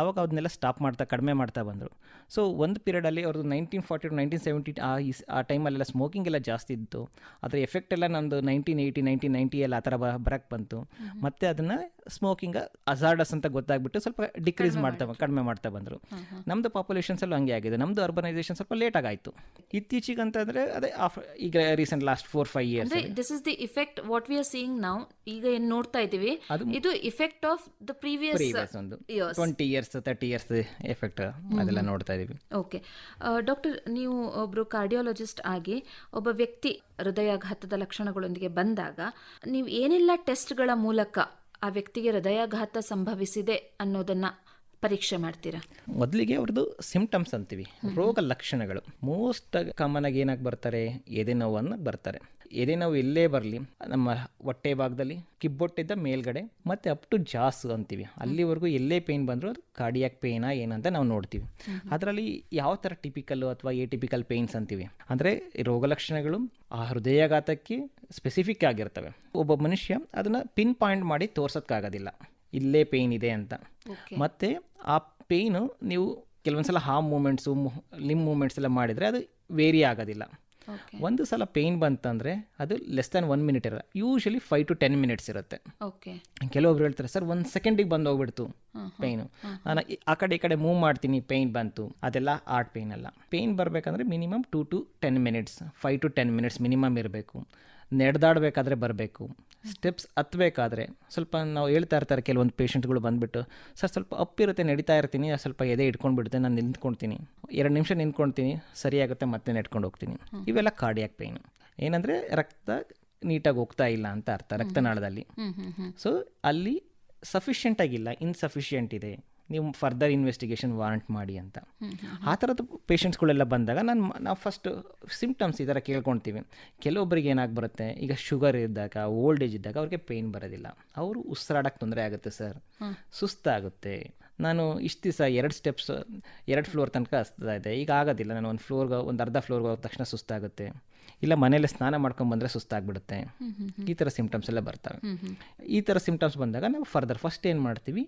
ಆವಾಗ ಅದನ್ನೆಲ್ಲ ಸ್ಟಾಪ್ ಮಾಡ್ತಾ ಕಡಿಮೆ ಮಾಡ್ತಾ ಬಂದರು. ಸೊ ಒಂದು ಪೀರಿಯಡಲ್ಲಿ ಅವ್ರದ್ದು nineteen forty to nineteen seventy ಆ ಇಸ್ ಆ ಟೈಮಲ್ಲೆಲ್ಲ ಸ್ಮೋಕಿಂಗ್ ಎಲ್ಲ ಜಾಸ್ತಿ ಇತ್ತು. ಅದರ ಎಫೆಕ್ಟ್ ಎಲ್ಲ ನಮ್ಮದು ನೈನ್ಟೀನ್ ಏಯ್ಟಿ ನೈನ್ಟೀನ್ ನೈಂಟಿ ಎಲ್ಲ ಆ ಥರ ಬರಕ್ಕೆ ಬಂತು. ಮತ್ತು ಅದನ್ನು ಸ್ಮೋಕಿಂಗ್ ಅಜಾರ್ಡಸ್ ಅಂತ ಗೊತ್ತಾಗ್ಬಿಟ್ಟು ಸ್ವಲ್ಪ ಡಿಕ್ರೀಸ್ ಮಾಡ್ತಾ ಕಡಿಮೆ ಮಾಡ್ತಾ ಬಂದರು. ನಮ್ಮದು ಪಾಪ್ಯುಲೇಷನ್ಸಲ್ಲೂ ಹಂಗೆ ಆಗಿದೆ. ನಮ್ಮದು ಅರ್ಬನೈಸೇಷನ್ ಸ್ವಲ್ಪ ಲೇಟಾಗಿ ಆಯಿತು. ಇತ್ತೀಚೆಗೆ ಅಂತಂದರೆ ಅದೇ ಆಫ್ ಈಗ recent last four five years
this is the effect what we are seeing ನಾವು ಈಗ ಏನ್ ನೋಡ್ತಾ
ಇದ್ದೀವಿ
ಇದು ಇಫೆಕ್ಟ್ ಆಫ್ ದ ಪ್ರೀವಿಯಸ್
ಒಂದು. Twenty years thirty years effect ಅದೆಲ್ಲ ನೋಡ್ತಾ ಇದೀವಿ
ಓಕೆ ಡಾಕ್ಟರ್ ನೀವು ಒಬ್ರು ಕಾರ್ಡಿಯಾಲಜಿಸ್ಟ್ ಆಗಿ ಒಬ್ಬ ವ್ಯಕ್ತಿ ಹೃದಯಾಘಾತದ ಲಕ್ಷಣಗಳೊಂದಿಗೆ ಬಂದಾಗ ನೀವು ಏನೆಲ್ಲ ಟೆಸ್ಟ್ಗಳ ಮೂಲಕ ಆ ವ್ಯಕ್ತಿಗೆ ಹೃದಯಾಘಾತ ಸಂಭವಿಸಿದೆ ಅನ್ನೋದನ್ನ ಪರೀಕ್ಷೆ ಮಾಡ್ತೀರಾ?
ಮೊದಲಿಗೆ ಅವ್ರದ್ದು ಸಿಂಪ್ಟಮ್ಸ್ ಅಂತೀವಿ. ರೋಗ ಲಕ್ಷಣಗಳು. ಮೋಸ್ಟ್ ಕಾಮನ್ ಆಗಿ ಏನಾಗಿ ಬರ್ತಾರೆ? ಎದೆ ನೋವನ್ನು ಬರ್ತಾರೆ. ಎದೆ ನಾವು ಎಲ್ಲೇ ಬರಲಿ ನಮ್ಮ ಹೊಟ್ಟೆ ಭಾಗದಲ್ಲಿ ಕಿಬ್ಬೊಟ್ಟಿದ್ದ ಮೇಲ್ಗಡೆ ಮತ್ತೆ ಅಪ್ ಟು ಜಾಸ್ ಅಂತೀವಿ. ಅಲ್ಲಿವರೆಗೂ ಎಲ್ಲೇ ಪೇಯ್ನ್ ಬಂದರೂ ಅದು ಕಾರ್ಡಿಯಾಕ್ ಪೇಯ್ನಾ ಏನಂತ ನಾವು ನೋಡ್ತೀವಿ. ಅದರಲ್ಲಿ ಯಾವ ಥರ ಟಿಪಿಕಲ್ಲು ಅಥವಾ ಎ ಟಿಪಿಕಲ್ ಪೇಯ್ನ್ಸ್ ಅಂತೀವಿ? ಅಂದರೆ ರೋಗ ಲಕ್ಷಣಗಳು ಆ ಹೃದಯಾಘಾತಕ್ಕೆ ಸ್ಪೆಸಿಫಿಕ್ ಆಗಿರ್ತವೆ. ಒಬ್ಬ ಮನುಷ್ಯ ಅದನ್ನು ಪಿನ್ ಪಾಯಿಂಟ್ ಮಾಡಿ ತೋರ್ಸೋಕ್ಕಾಗೋದಿಲ್ಲ ಇಲ್ಲೇ ಪೇಯ್ನ್ ಇದೆ ಅಂತ. ಮತ್ತು ಆ ಪೇಯ್ನು ನೀವು ಕೆಲವೊಂದು ಸಲ ಹಾಮ್ ಮೂಮೆಂಟ್ಸು ಲಿಮ್ ಮೂಮೆಂಟ್ಸ್ ಎಲ್ಲ ಮಾಡಿದರೆ ಅದು ವೇರಿ ಆಗೋದಿಲ್ಲ. ಒಂದು ಸಲ ಪೇಯ್ನ್ ಬಂತಂದರೆ ಅದು ಲೆಸ್ ದ್ಯಾನ್ ಒನ್ ಮಿನಿಟ್ ಇರಲ್ಲ. Usually five to ten minutes ಇರುತ್ತೆ.
ಓಕೆ
ಕೆಲವೊಬ್ರು ಹೇಳ್ತಾರೆ ಸರ್ ಒಂದು ಸೆಕೆಂಡಿಗೆ ಬಂದು ಹೋಗ್ಬಿಡ್ತು ಪೇಯ್ನು ನಾನು ಆ ಕಡೆ ಈ ಕಡೆ ಮೂವ್ ಮಾಡ್ತೀನಿ ಪೇಯ್ನ್ ಬಂತು. ಅದೆಲ್ಲ ಆರ್ಟ್ ಪೇಯ್ನ್ ಅಲ್ಲ. ಪೇಯ್ನ್ ಬರಬೇಕಂದ್ರೆ minimum two to ten minutes five to ten minutes minimum ಇರಬೇಕು. ನಡೆದಾಡಬೇಕಾದ್ರೆ ಬರಬೇಕು. ಸ್ಟೆಪ್ಸ್ ಹತ್ತಬೇಕಾದ್ರೆ ಸ್ವಲ್ಪ ನಾವು ಹೇಳ್ತಾ ಇರ್ತಾರೆ ಕೆಲವೊಂದು ಪೇಷಂಟ್ಗಳು ಬಂದುಬಿಟ್ಟು ಸರ್ ಸ್ವಲ್ಪ ಅಪ್ಪಿರುತ್ತೆ ನಡೀತಾ ಇರ್ತೀನಿ ಸ್ವಲ್ಪ ಎದೆ ಇಟ್ಕೊಂಡು ಬಿಡುತ್ತೆ ನಾನು ನಿಂತ್ಕೊಳ್ತೀನಿ. ಎರಡು ನಿಮಿಷ ನಿಂತ್ಕೊಳ್ತೀನಿ ಸರಿಯಾಗುತ್ತೆ ಮತ್ತೆ ನೆಟ್ಕೊಂಡು ಹೋಗ್ತೀನಿ. ಇವೆಲ್ಲ ಕಾರ್ಡಿಯಾಕ್ ಪೇಯ್ನು ಏನಂದರೆ ರಕ್ತ ನೀಟಾಗಿ ಹೋಗ್ತಾ ಇಲ್ಲ ಅಂತ ಅರ್ಥ ರಕ್ತನಾಳದಲ್ಲಿ ಸೊ ಅಲ್ಲಿ ಸಫಿಷಿಯೆಂಟ್ ಆಗಿಲ್ಲ ಇನ್ಸಫಿಷಿಯೆಂಟ್ ಇದೆ. ನೀವು ಫರ್ದರ್ ಇನ್ವೆಸ್ಟಿಗೇಷನ್ ವಾರಂಟ್ ಮಾಡಿ ಅಂತ. ಆ ಥರದ ಪೇಷಂಟ್ಸ್ಗಳೆಲ್ಲ ಬಂದಾಗ ನಾನು ನಾವು ಫಸ್ಟ್ ಸಿಂಪ್ಟಮ್ಸ್ ಈ ಥರ ಕೇಳ್ಕೊಳ್ತೀವಿ ಕೆಲವೊಬ್ಬರಿಗೆ ಏನಾಗಿ ಬರುತ್ತೆ ಈಗ ಶುಗರ್ ಇದ್ದಾಗ ಓಲ್ಡ್ ಏಜ್ ಇದ್ದಾಗ ಅವ್ರಿಗೆ ಪೇಯ್ನ್ ಬರೋದಿಲ್ಲ. ಅವರು ಉಸಿರಾಡಕ್ಕೆ ತೊಂದರೆ ಆಗುತ್ತೆ ಸರ್ ಸುಸ್ತಾಗುತ್ತೆ. ನಾನು ಇಷ್ಟು ದಿವಸ ಎರಡು ಸ್ಟೆಪ್ಸ್ ಎರಡು ಫ್ಲೋರ್ ತನಕ ಹಸ್ತಾ ಇದೆ ಈಗ ಆಗೋದಿಲ್ಲ ನಾನು ಒಂದು ಫ್ಲೋರ್ಗೆ ಒಂದು ಅರ್ಧ ಫ್ಲೋರ್ಗೆ ಹೋದ ತಕ್ಷಣ ಸುಸ್ತಾಗುತ್ತೆ. ಇಲ್ಲ ಮನೇಲೆ ಸ್ನಾನ ಮಾಡ್ಕೊಂಡು ಬಂದರೆ ಸುಸ್ತಾಗ್ಬಿಡುತ್ತೆ. ಈ ಥರ ಸಿಂಪ್ಟಮ್ಸ್ ಎಲ್ಲ ಬರ್ತವೆ. ಈ ಥರ ಸಿಂಪ್ಟಮ್ಸ್ ಬಂದಾಗ ನಾವು ಫರ್ದರ್ ಫಸ್ಟ್ ಏನು ಮಾಡ್ತೀವಿ?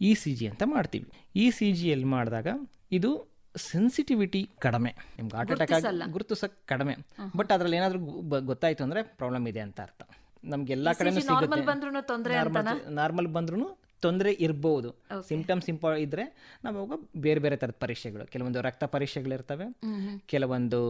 ಇ ಸಿ ಜಿ ಅಂತ ಮಾಡ್ತೀವಿ. ಇ ಸಿ ಜಿಯಲ್ಲಿ ಮಾಡಿದಾಗ ಇದು ಸೆನ್ಸಿಟಿವಿಟಿ ಕಡಿಮೆ. ನಿಮ್ಗೆ ಹಾರ್ಟ್ ಅಟ್ಯಾಕ್ ಆಗಿ ಗುರುತಿಸೋಕೆ ಕಡಿಮೆ. ಬಟ್ ಅದರಲ್ಲಿ ಏನಾದರೂ ಗೊತ್ತಾಯಿತು ಅಂದರೆ ಪ್ರಾಬ್ಲಮ್ ಇದೆ ಅಂತ ಅರ್ಥ. ನಮ್ಗೆ ಎಲ್ಲ ಕಡೆ
ನಾರ್ಮಲ್ ಬಂದ್ರು ತೊಂದರೆ
ಇರ್ಬೋದು. ಸಿಂಪ್ಟಮ್ಸ್ ಇಂಪ ಇದ್ರೆ ನಾವು ಅವಾಗ ಬೇರೆ ಬೇರೆ ಥರದ ಪರೀಕ್ಷೆಗಳು. ಕೆಲವೊಂದು ರಕ್ತ ಪರೀಕ್ಷೆಗಳಿರ್ತವೆ ಕೆಲವೊಂದು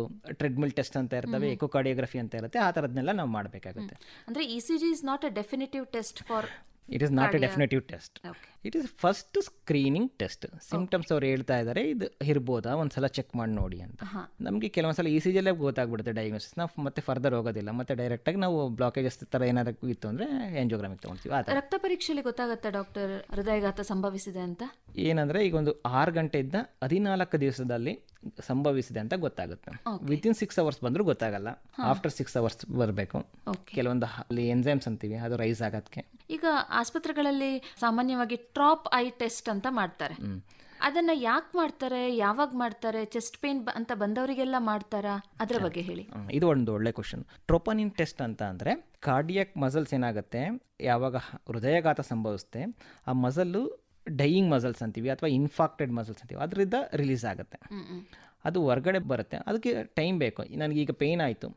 ಟ್ರೆಡ್ಮಿಲ್ ಟೆಸ್ಟ್ ಅಂತ ಇರ್ತವೆ ಎಕೋಕಾರ್ಡಿಯೋಗ್ರಫಿ ಅಂತ ಇರುತ್ತೆ. ಆ ತರದ್ನೆಲ್ಲ ನಾವು ಮಾಡಬೇಕಾಗುತ್ತೆ.
ಅಂದ್ರೆ E C G is not a definitive test for
it is not a definitive test it is first screening test symptoms ಅವ್ರು ಹೇಳ್ತಾ ಇದ್ದಾರೆ ಇದು ಇರ್ಬೋದಾ? ಒಂದ್ಸಲ ಚೆಕ್ ಮಾಡಿ ನೋಡಿ ಅಂತ. ನಮಗೆ ಕೆಲವೊಂದ್ಸಲ ಈ ಸಿ ಜಿಯಲ್ಲೇ ಗೊತ್ತಾಗ್ಬಿಡುತ್ತೆ ಡಯಾಗ್ನೋಸಿಸ್ ನಾವು ಮತ್ತೆ ಫರ್ದರ್ ಹೋಗೋದಿಲ್ಲ. ಮತ್ತೆ ಡೈರೆಕ್ಟಾಗಿ ನಾವು ಬ್ಲಾಕೇಜಸ್ ಥರ ಏನಾದ್ರು ಇತ್ತು ಅಂದರೆ ಎಂಜೋಗ್ರಾಮಿಗೆ ತೊಗೊಳ್ತೀವಿ ಥರ
ರಕ್ತ ಪರೀಕ್ಷೆಯಲ್ಲಿ ಗೊತ್ತಾಗುತ್ತೆ ಡಾಕ್ಟರ್ ಹೃದಯಘಾತ ಸಂಭವಿಸಿದೆ ಅಂತ?
ಏನಂದರೆ ಈಗ ಒಂದು ಆರು ಗಂಟೆಯಿಂದ ಹದಿನಾಲ್ಕು ದಿವಸದಲ್ಲಿ ಸಂಭವಿಸಿದೆ ಅಂತ ಗೊತ್ತಾಗುತ್ತೆ. ವಿತಿನ್ ಸಿಕ್ಸ್ ಅವರ್ಸ್ ಬಂದರೂ ಗೊತ್ತಾಗಲ್ಲ. ಆಫ್ಟರ್ ಸಿಕ್ಸ್ ಅವರ್ಸ್ ಬರಬೇಕು. ಕೆಲವೊಂದು ಅಲ್ಲಿ ಎನ್ಸೈಮ್ಸ್ ಅಂತೀವಿ ಅದು ರೈಸ್ ಆಗೋದಕ್ಕೆ
ಈಗ ಆಸ್ಪತ್ರೆಗಳಲ್ಲಿ ಸಾಮಾನ್ಯವಾಗಿ ಟ್ರಾಪ್ ಐ ಟೆಸ್ಟ್ ಅಂತ ಮಾಡ್ತಾರೆ. ಅದನ್ನ ಯಾಕೆ ಮಾಡ್ತಾರೆ? ಯಾವಾಗ ಮಾಡ್ತಾರೆ? ಚೆಸ್ಟ್ ಪೇನ್ ಅಂತ ಬಂದವರಿಗೆಲ್ಲ ಮಾಡ್ತಾರಾ? ಅದರ ಬಗ್ಗೆ ಹೇಳಿ.
ಇದು ಒಂದು ಒಳ್ಳೆ ಕ್ವಶನ್ ಟ್ರೋಪನಿನ್ ಟೆಸ್ಟ್ ಅಂತ ಅಂದ್ರೆ ಕಾರ್ಡಿಯಕ್ ಮಸಲ್ಸ್ ಏನಾಗುತ್ತೆ? ಯಾವಾಗ ಹೃದಯಘಾತ ಸಂಭವಿಸುತ್ತೆ ಆ ಮಸಲ್ಲು ಡೈಯಿಂಗ್ ಮಸಲ್ಸ್ ಅಂತೀವಿ ಅಥವಾ ಇನ್ಫಾಕ್ಟೆಡ್ ಮಸಲ್ಸ್ ಅಂತೀವಿ ಅದರಿಂದ ರಿಲೀಸ್ ಆಗುತ್ತೆ. ಅದು ಹೊರಗಡೆ ಬರುತ್ತೆ. ಅದಕ್ಕೆ ಟೈಮ್ ಬೇಕು. ನನಗೀಗ ಪೇಯ್ನ್ ಆಯಿತು.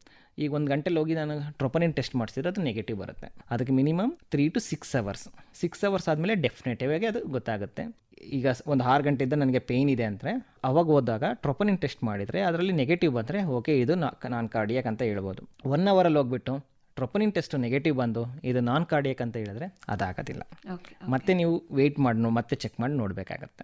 ಈಗ ಒಂದು ಗಂಟೆಲಿ ಹೋಗಿ ನಾನು ಟ್ರೊಪನಿನ್ ಟೆಸ್ಟ್ ಮಾಡಿಸಿದ್ರೆ ಅದು ನೆಗೆಟಿವ್ ಬರುತ್ತೆ. ಅದಕ್ಕೆ minimum three to six hours six hours ಆದಮೇಲೆ ಡೆಫಿನೆಟಿವ್ ಆಗಿ ಅದು ಗೊತ್ತಾಗುತ್ತೆ. ಈಗ ಒಂದು ಆರು ಗಂಟೆಯಿಂದ ನನಗೆ ಪೇಯ್ನ್ ಇದೆ ಅಂದರೆ ಅವಾಗ ಹೋದಾಗ ಟ್ರೊಪನಿನ್ ಟೆಸ್ಟ್ ಮಾಡಿದರೆ ಅದರಲ್ಲಿ ನೆಗೆಟಿವ್ ಬಂದರೆ ಓಕೆ ಇದು ನಾನು ಕಾರ್ಡಿಯಾಕ್ ಅಂತ ಹೇಳ್ಬೋದು. ಒನ್ ಅವರಲ್ಲಿ ಹೋಗ್ಬಿಟ್ಟು ಟ್ರೋಪನಿನ್ ಟೆಸ್ಟ್ ನೆಗೆಟಿವ್ ಬಂದು ಇದು ನಾನ್ ಕಾರ್ಡಿಯಕ್ ಅಂತ ಹೇಳಿದ್ರೆ ಅದಾಗೋದಿಲ್ಲ. ಮತ್ತೆ ನೀವು ವೆಯ್ಟ್ ಮಾಡಿ ಮತ್ತೆ ಚೆಕ್ ಮಾಡಿ ನೋಡಬೇಕಾಗತ್ತೆ.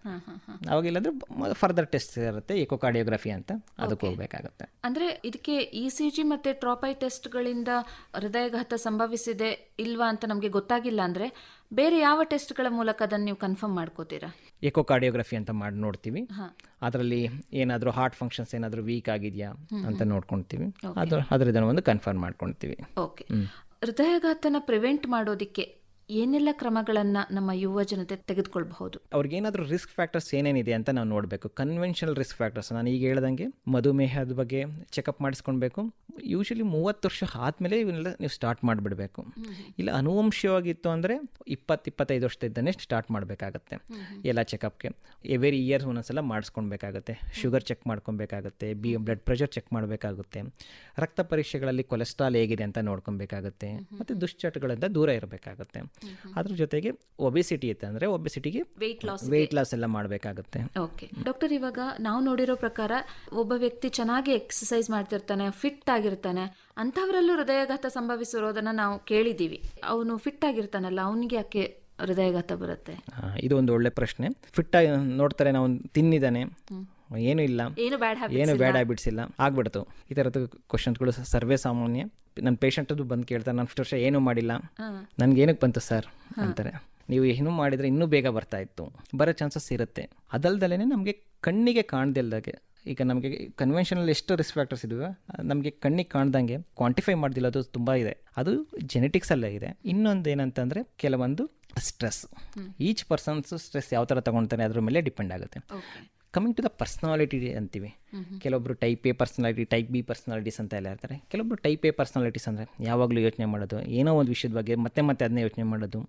ಅವಾಗ
ಅವಾಗಿಲ್ಲಾಂದ್ರೆ ಫರ್ದರ್ ಟೆಸ್ಟ್ ಇರುತ್ತೆ ಎಕೋಕಾರ್ಡಿಯೋಗ್ರಫಿ ಅಂತ ಅದಕ್ಕೆ ಹೋಗಬೇಕಾಗತ್ತೆ.
ಅಂದ್ರೆ ಇದಕ್ಕೆ ಇ ಸಿ ಜಿ ಮತ್ತೆ ಟ್ರಾಪೈ ಟೆಸ್ಟ್ಗಳಿಂದ ಹೃದಯಾಘಾತ ಸಂಭವಿಸಿದೆ ಇಲ್ವಾ ಅಂತ ನಮಗೆ ಗೊತ್ತಾಗಿಲ್ಲ ಅಂದ್ರೆ ಬೇರೆ ಯಾವ ಟೆಸ್ಟ್ಗಳ ಮೂಲಕ ಅದನ್ನು ನೀವು ಕನ್ಫರ್ಮ್ ಮಾಡ್ಕೋತೀರಾ?
ಎಕೋಕಾರ್ಡಿಯೋಗ್ರಫಿ ಅಂತ ಮಾಡಿ ನೋಡ್ತೀವಿ. ಅದರಲ್ಲಿ ಏನಾದರೂ ಹಾರ್ಟ್ ಫಂಕ್ಷನ್ಸ್ ಏನಾದರೂ ವೀಕ್ ಆಗಿದೆಯಾ ಅಂತ ನೋಡ್ಕೊಳ್ತೀವಿ ಅದು ಇದನ್ನು ಒಂದು ಕನ್ಫರ್ಮ್ ಮಾಡ್ಕೊಳ್ತೀವಿ
ಓಕೆ. ಹೃದಯಾಘಾತನ ಪ್ರಿವೆಂಟ್ ಮಾಡೋದಿಕ್ಕೆ ಏನೆಲ್ಲ ಕ್ರಮಗಳನ್ನು ನಮ್ಮ ಯುವ ಜನತೆ ತೆಗೆದುಕೊಳ್ಬಹುದು?
ಅವ್ರಿಗೇನಾದರೂ ರಿಸ್ಕ್ ಫ್ಯಾಕ್ಟರ್ಸ್ ಏನೇನಿದೆ ಅಂತ ನಾವು ನೋಡಬೇಕು. ಕನ್ವೆನ್ಷನಲ್ ರಿಸ್ಕ್ ಫ್ಯಾಕ್ಟರ್ಸ್ ನಾನು ಈಗ ಹೇಳ್ದಂಗೆ ಮಧುಮೇಹದ ಬಗ್ಗೆ ಚೆಕಪ್ ಮಾಡಿಸ್ಕೊಳ್ಬೇಕು ಯೂಶಲಿ ಮೂವತ್ತು ವರ್ಷ ಆದಮೇಲೆ ಇವನ್ನೆಲ್ಲ ನೀವು ಸ್ಟಾರ್ಟ್ ಮಾಡಿಬಿಡಬೇಕು. ಇಲ್ಲ ಅನುವಂಶವಾಗಿತ್ತು ಅಂದರೆ ಇಪ್ಪತ್ತು ಇಪ್ಪತ್ತೈದು ವರ್ಷದಿದ್ದಾನೆ ಸ್ಟಾರ್ಟ್ ಮಾಡಬೇಕಾಗತ್ತೆ. ಎಲ್ಲ ಚೆಕಪ್ಗೆ ಎವ್ರಿ ಇಯರ್ ಒಂದೊಂದ್ಸಲ ಮಾಡಿಸ್ಕೊಳ್ಬೇಕಾಗತ್ತೆ ಶುಗರ್ ಚೆಕ್ ಮಾಡ್ಕೊಬೇಕಾಗತ್ತೆ ಬಿ ಬ್ಲಡ್ ಪ್ರೆಷರ್ ಚೆಕ್ ಮಾಡಬೇಕಾಗುತ್ತೆ. ರಕ್ತ ಪರೀಕ್ಷೆಗಳಲ್ಲಿ ಕೊಲೆಸ್ಟ್ರಾಲ್ ಹೇಗಿದೆ ಅಂತ ನೋಡ್ಕೊಬೇಕಾಗುತ್ತೆ ಮತ್ತು ದುಶ್ಚಟಗಳಿಂದ ದೂರ ಇರಬೇಕಾಗತ್ತೆ. ಅದ್ರ ಜೊತೆಗೆ ಒಬೆಸಿಟಿ ಇತ್ತು ಅಂದರೆ ಒಬೆಸಿಟಿಗೆ
ವೆಯ್ಟ್ ಲಾಸ್
ವೆಯ್ಟ್ ಲಾಸ್ ಎಲ್ಲ ಮಾಡಬೇಕಾಗುತ್ತೆ.
ಓಕೆ ಡಾಕ್ಟರ್ ಇವಾಗ ನಾವು ನೋಡಿರೋ ಪ್ರಕಾರ ಒಬ್ಬ ವ್ಯಕ್ತಿ ಚೆನ್ನಾಗಿ ಎಕ್ಸಸೈಸ್ ಮಾಡ್ತಿರ್ತಾನೆ ಫಿಟ್ ಆಗಿರ್ತಾನೆ ಅಂಥವರಲ್ಲೂ ಹೃದಯಾಘಾತ ಸಂಭವಿಸಿರೋದನ್ನ ನಾವು ಕೇಳಿದ್ದೀವಿ. ಅವನು ಫಿಟ್ ಆಗಿರ್ತಾನಲ್ಲ ಅವನಿಗೆ ಯಾಕೆ ಹೃದಯಾಘಾತ ಬರುತ್ತೆ?
ಇದು ಒಂದು ಒಳ್ಳೆ ಪ್ರಶ್ನೆ. ಫಿಟ್ ಆಗಿ ನೋಡ್ತಾರೆ ನಾವು ತಿನ್ನಿದ್ದಾನೆ ಏನು ಇಲ್ಲ
ಏನು ಬ್ಯಾಡ್ ಹ್ಯಾಬಿಟ್
ಏನು ಬ್ಯಾಡ್ ಹ್ಯಾಬಿಟ್ಸ್ ಇಲ್ಲ ಆಗ್ಬಿಡ್ತು. ಈ ಥರದ ಕ್ವಶನ್ಸ್ಗಳು ಸರ್ವೇ ಸಾಮಾನ್ಯ. ನನ್ನ ಪೇಷಂಟದು ಬಂದು ಕೇಳ್ತಾರೆ ನಾನು ಅಷ್ಟು ವರ್ಷ ಏನೂ ಮಾಡಿಲ್ಲ. ನನಗೆ ಏನಕ್ಕೆ ಬಂತು ಸರ್? ಅಂತಾರೆ. ನೀವು ಏನೂ ಮಾಡಿದರೆ ಇನ್ನೂ ಬೇಗ ಬರ್ತಾ ಇತ್ತು. ಬರೋ ಚಾನ್ಸಸ್ ಇರುತ್ತೆ. ಅದಲ್ದಲೇ ನಮಗೆ ಕಣ್ಣಿಗೆ ಕಾಣ್ದಿಲ್ದಾಗೆ ಈಗ ನಮಗೆ ಕನ್ವೆನ್ಷನಲ್ ಎಷ್ಟು ರಿಸ್ಕ್ ಫ್ಯಾಕ್ಟರ್ಸ್ ಇದಾವೆ. ನಮಗೆ ಕಣ್ಣಿಗೆ ಕಾಣ್ದಂಗೆ ಕ್ವಾಂಟಿಫೈ ಮಾಡ್ದಿಲ್ಲ ಅದು ತುಂಬ ಇದೆ. ಅದು ಜೆನೆಟಿಕ್ಸಲ್ಲೇ ಇದೆ. ಇನ್ನೊಂದು ಏನಂತಂದರೆ ಕೆಲವೊಂದು ಸ್ಟ್ರೆಸ್ ಈಚ್ ಪರ್ಸನ್ಸ್ ಸ್ಟ್ರೆಸ್ ಯಾವ ಥರ ತಗೊಳ್ತಾನೆ ಅದ್ರ ಮೇಲೆ ಡಿಪೆಂಡ್ ಆಗುತ್ತೆ. ಕಮಿಂಗ್ ಟು ದ ಪರ್ಸ್ನಾಲಿಟಿ ಅಂತೀವಿ. ಕೆಲವೊಬ್ರು type A personality type B personalities ಅಂತ ಎಲ್ಲ ಇರ್ತಾರೆ ಕೆಲವೊಬ್ರು ಟೈಪ್ ಎ ಪರ್ಸ್ನಾಲಿಟೀಸ್ ಅಂದರೆ ಯಾವಾಗಲೂ ಯೋಚನೆ ಮಾಡೋದು ಏನೋ ಒಂದು ವಿಷಯದ ಬಗ್ಗೆ ಮತ್ತೆ ಮತ್ತೆ ಅದನ್ನೇ ಯೋಚನೆ ಮಾಡೋದು.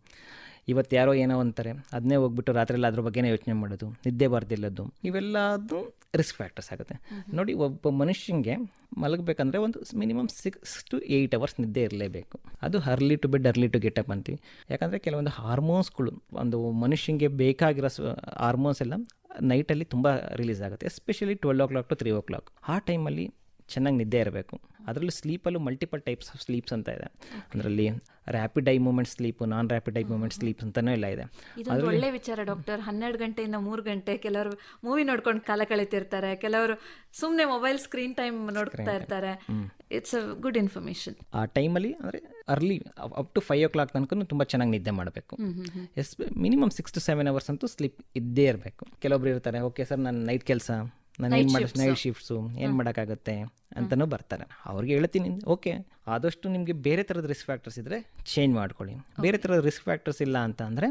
ಇವತ್ತು ಯಾರೋ ಏನೋ ಅಂತಾರೆ. ಅದನ್ನೇ ಹೋಗ್ಬಿಟ್ಟು ರಾತ್ರಿ ಎಲ್ಲ ಅದ್ರ ಬಗ್ಗೆನೇ ಯೋಚನೆ ಮಾಡೋದು ನಿದ್ದೆ ಬರ್ದಿಲ್ಲದ್ದು. ಇವೆಲ್ಲದು ರಿಸ್ಕ್ ಫ್ಯಾಕ್ಟರ್ಸ್ ಆಗುತ್ತೆ. ನೋಡಿ ಒಬ್ಬ ಮನುಷ್ಯನಿಗೆ ಮಲಗಬೇಕಂದ್ರೆ ಒಂದು minimum six to eight hours ನಿದ್ದೆ ಇರಲೇಬೇಕು. ಅದು early to bed early to get up ಅಂತೀವಿ. ಯಾಕಂದರೆ ಕೆಲವೊಂದು ಹಾರ್ಮೋನ್ಸ್ಗಳು ಒಂದು ಮನುಷ್ಯನಿಗೆ ಬೇಕಾಗಿರೋ ಹಾರ್ಮೋನ್ಸ್ ಎಲ್ಲ ನೈಟಲ್ಲಿ ತುಂಬ ರಿಲೀಸ್ ಆಗುತ್ತೆ. Especially twelve o'clock to three o'clock ಆ ಟೈಮಲ್ಲಿ ಚೆನ್ನಾಗಿ ನಿದ್ದೆ ಇರಬೇಕು. ಅದರಲ್ಲಿ ಸ್ಲೀಪಲ್ಲೂ ಮಲ್ಟಿಪಲ್ ಟೈಪ್ಸ್ ಆಫ್ ಸ್ಲೀಪ್ಸ್ ಅಂತ ಇದೆ. ಅದರಲ್ಲಿ rapid eye movement sleep non rapid eye movement sleeps ಅಂತಾನೂ ಎಲ್ಲ ಇದೆ.
ಒಳ್ಳೆ ವಿಚಾರ ಡಾಕ್ಟರ್ ಹನ್ನೆರಡು ಗಂಟೆಯಿಂದ ಮೂರು ಗಂಟೆ ಕೆಲವರು ಮೂವಿ ನೋಡ್ಕೊಂಡು ಕಾಲ ಕಳೀತಿರ್ತಾರೆ. ಕೆಲವರು ಸುಮ್ಮನೆ ಮೊಬೈಲ್ ಸ್ಕ್ರೀನ್ ಟೈಮ್ ನೋಡ್ತಾ ಇರ್ತಾರೆ. ಇಟ್ಸ್ ಅ ಗುಡ್ ಇನ್ಫಾರ್ಮೇಶನ್
ಆ ಟೈಮಲ್ಲಿ ಅಂದರೆ early up to five o'clock ತನಕ ತುಂಬ ಚೆನ್ನಾಗಿ ನಿದ್ದೆ ಮಾಡಬೇಕು. Yes minimum six to seven hours ಅಂತೂ ಸ್ಲೀಪ್ ಇದ್ದೇ ಇರಬೇಕು. ಕೆಲವೊಬ್ರು ಇರ್ತಾರೆ ಓಕೆ ಸರ್ ನಾನು ನೈಟ್ ಕೆಲಸ. ನಾನು ಏನು ಮಾಡಿ ನೈಟ್ ಶಿಫ್ಟ್ಸು ಏನು ಮಾಡೋಕ್ಕಾಗುತ್ತೆ ಅಂತಲೂ ಬರ್ತಾರೆ. ಅವ್ರಿಗೆ ಹೇಳ್ತೀನಿ ಓಕೆ ಆದಷ್ಟು ನಿಮಗೆ ಬೇರೆ ಥರದ ರಿಸ್ಕ್ ಫ್ಯಾಕ್ಟರ್ಸ್ ಇದ್ದರೆ ಚೇಂಜ್ ಮಾಡ್ಕೊಳ್ಳಿ. ಬೇರೆ ಥರದ ರಿಸ್ಕ್ ಫ್ಯಾಕ್ಟರ್ಸ್ ಇಲ್ಲ ಅಂತ ಅಂದರೆ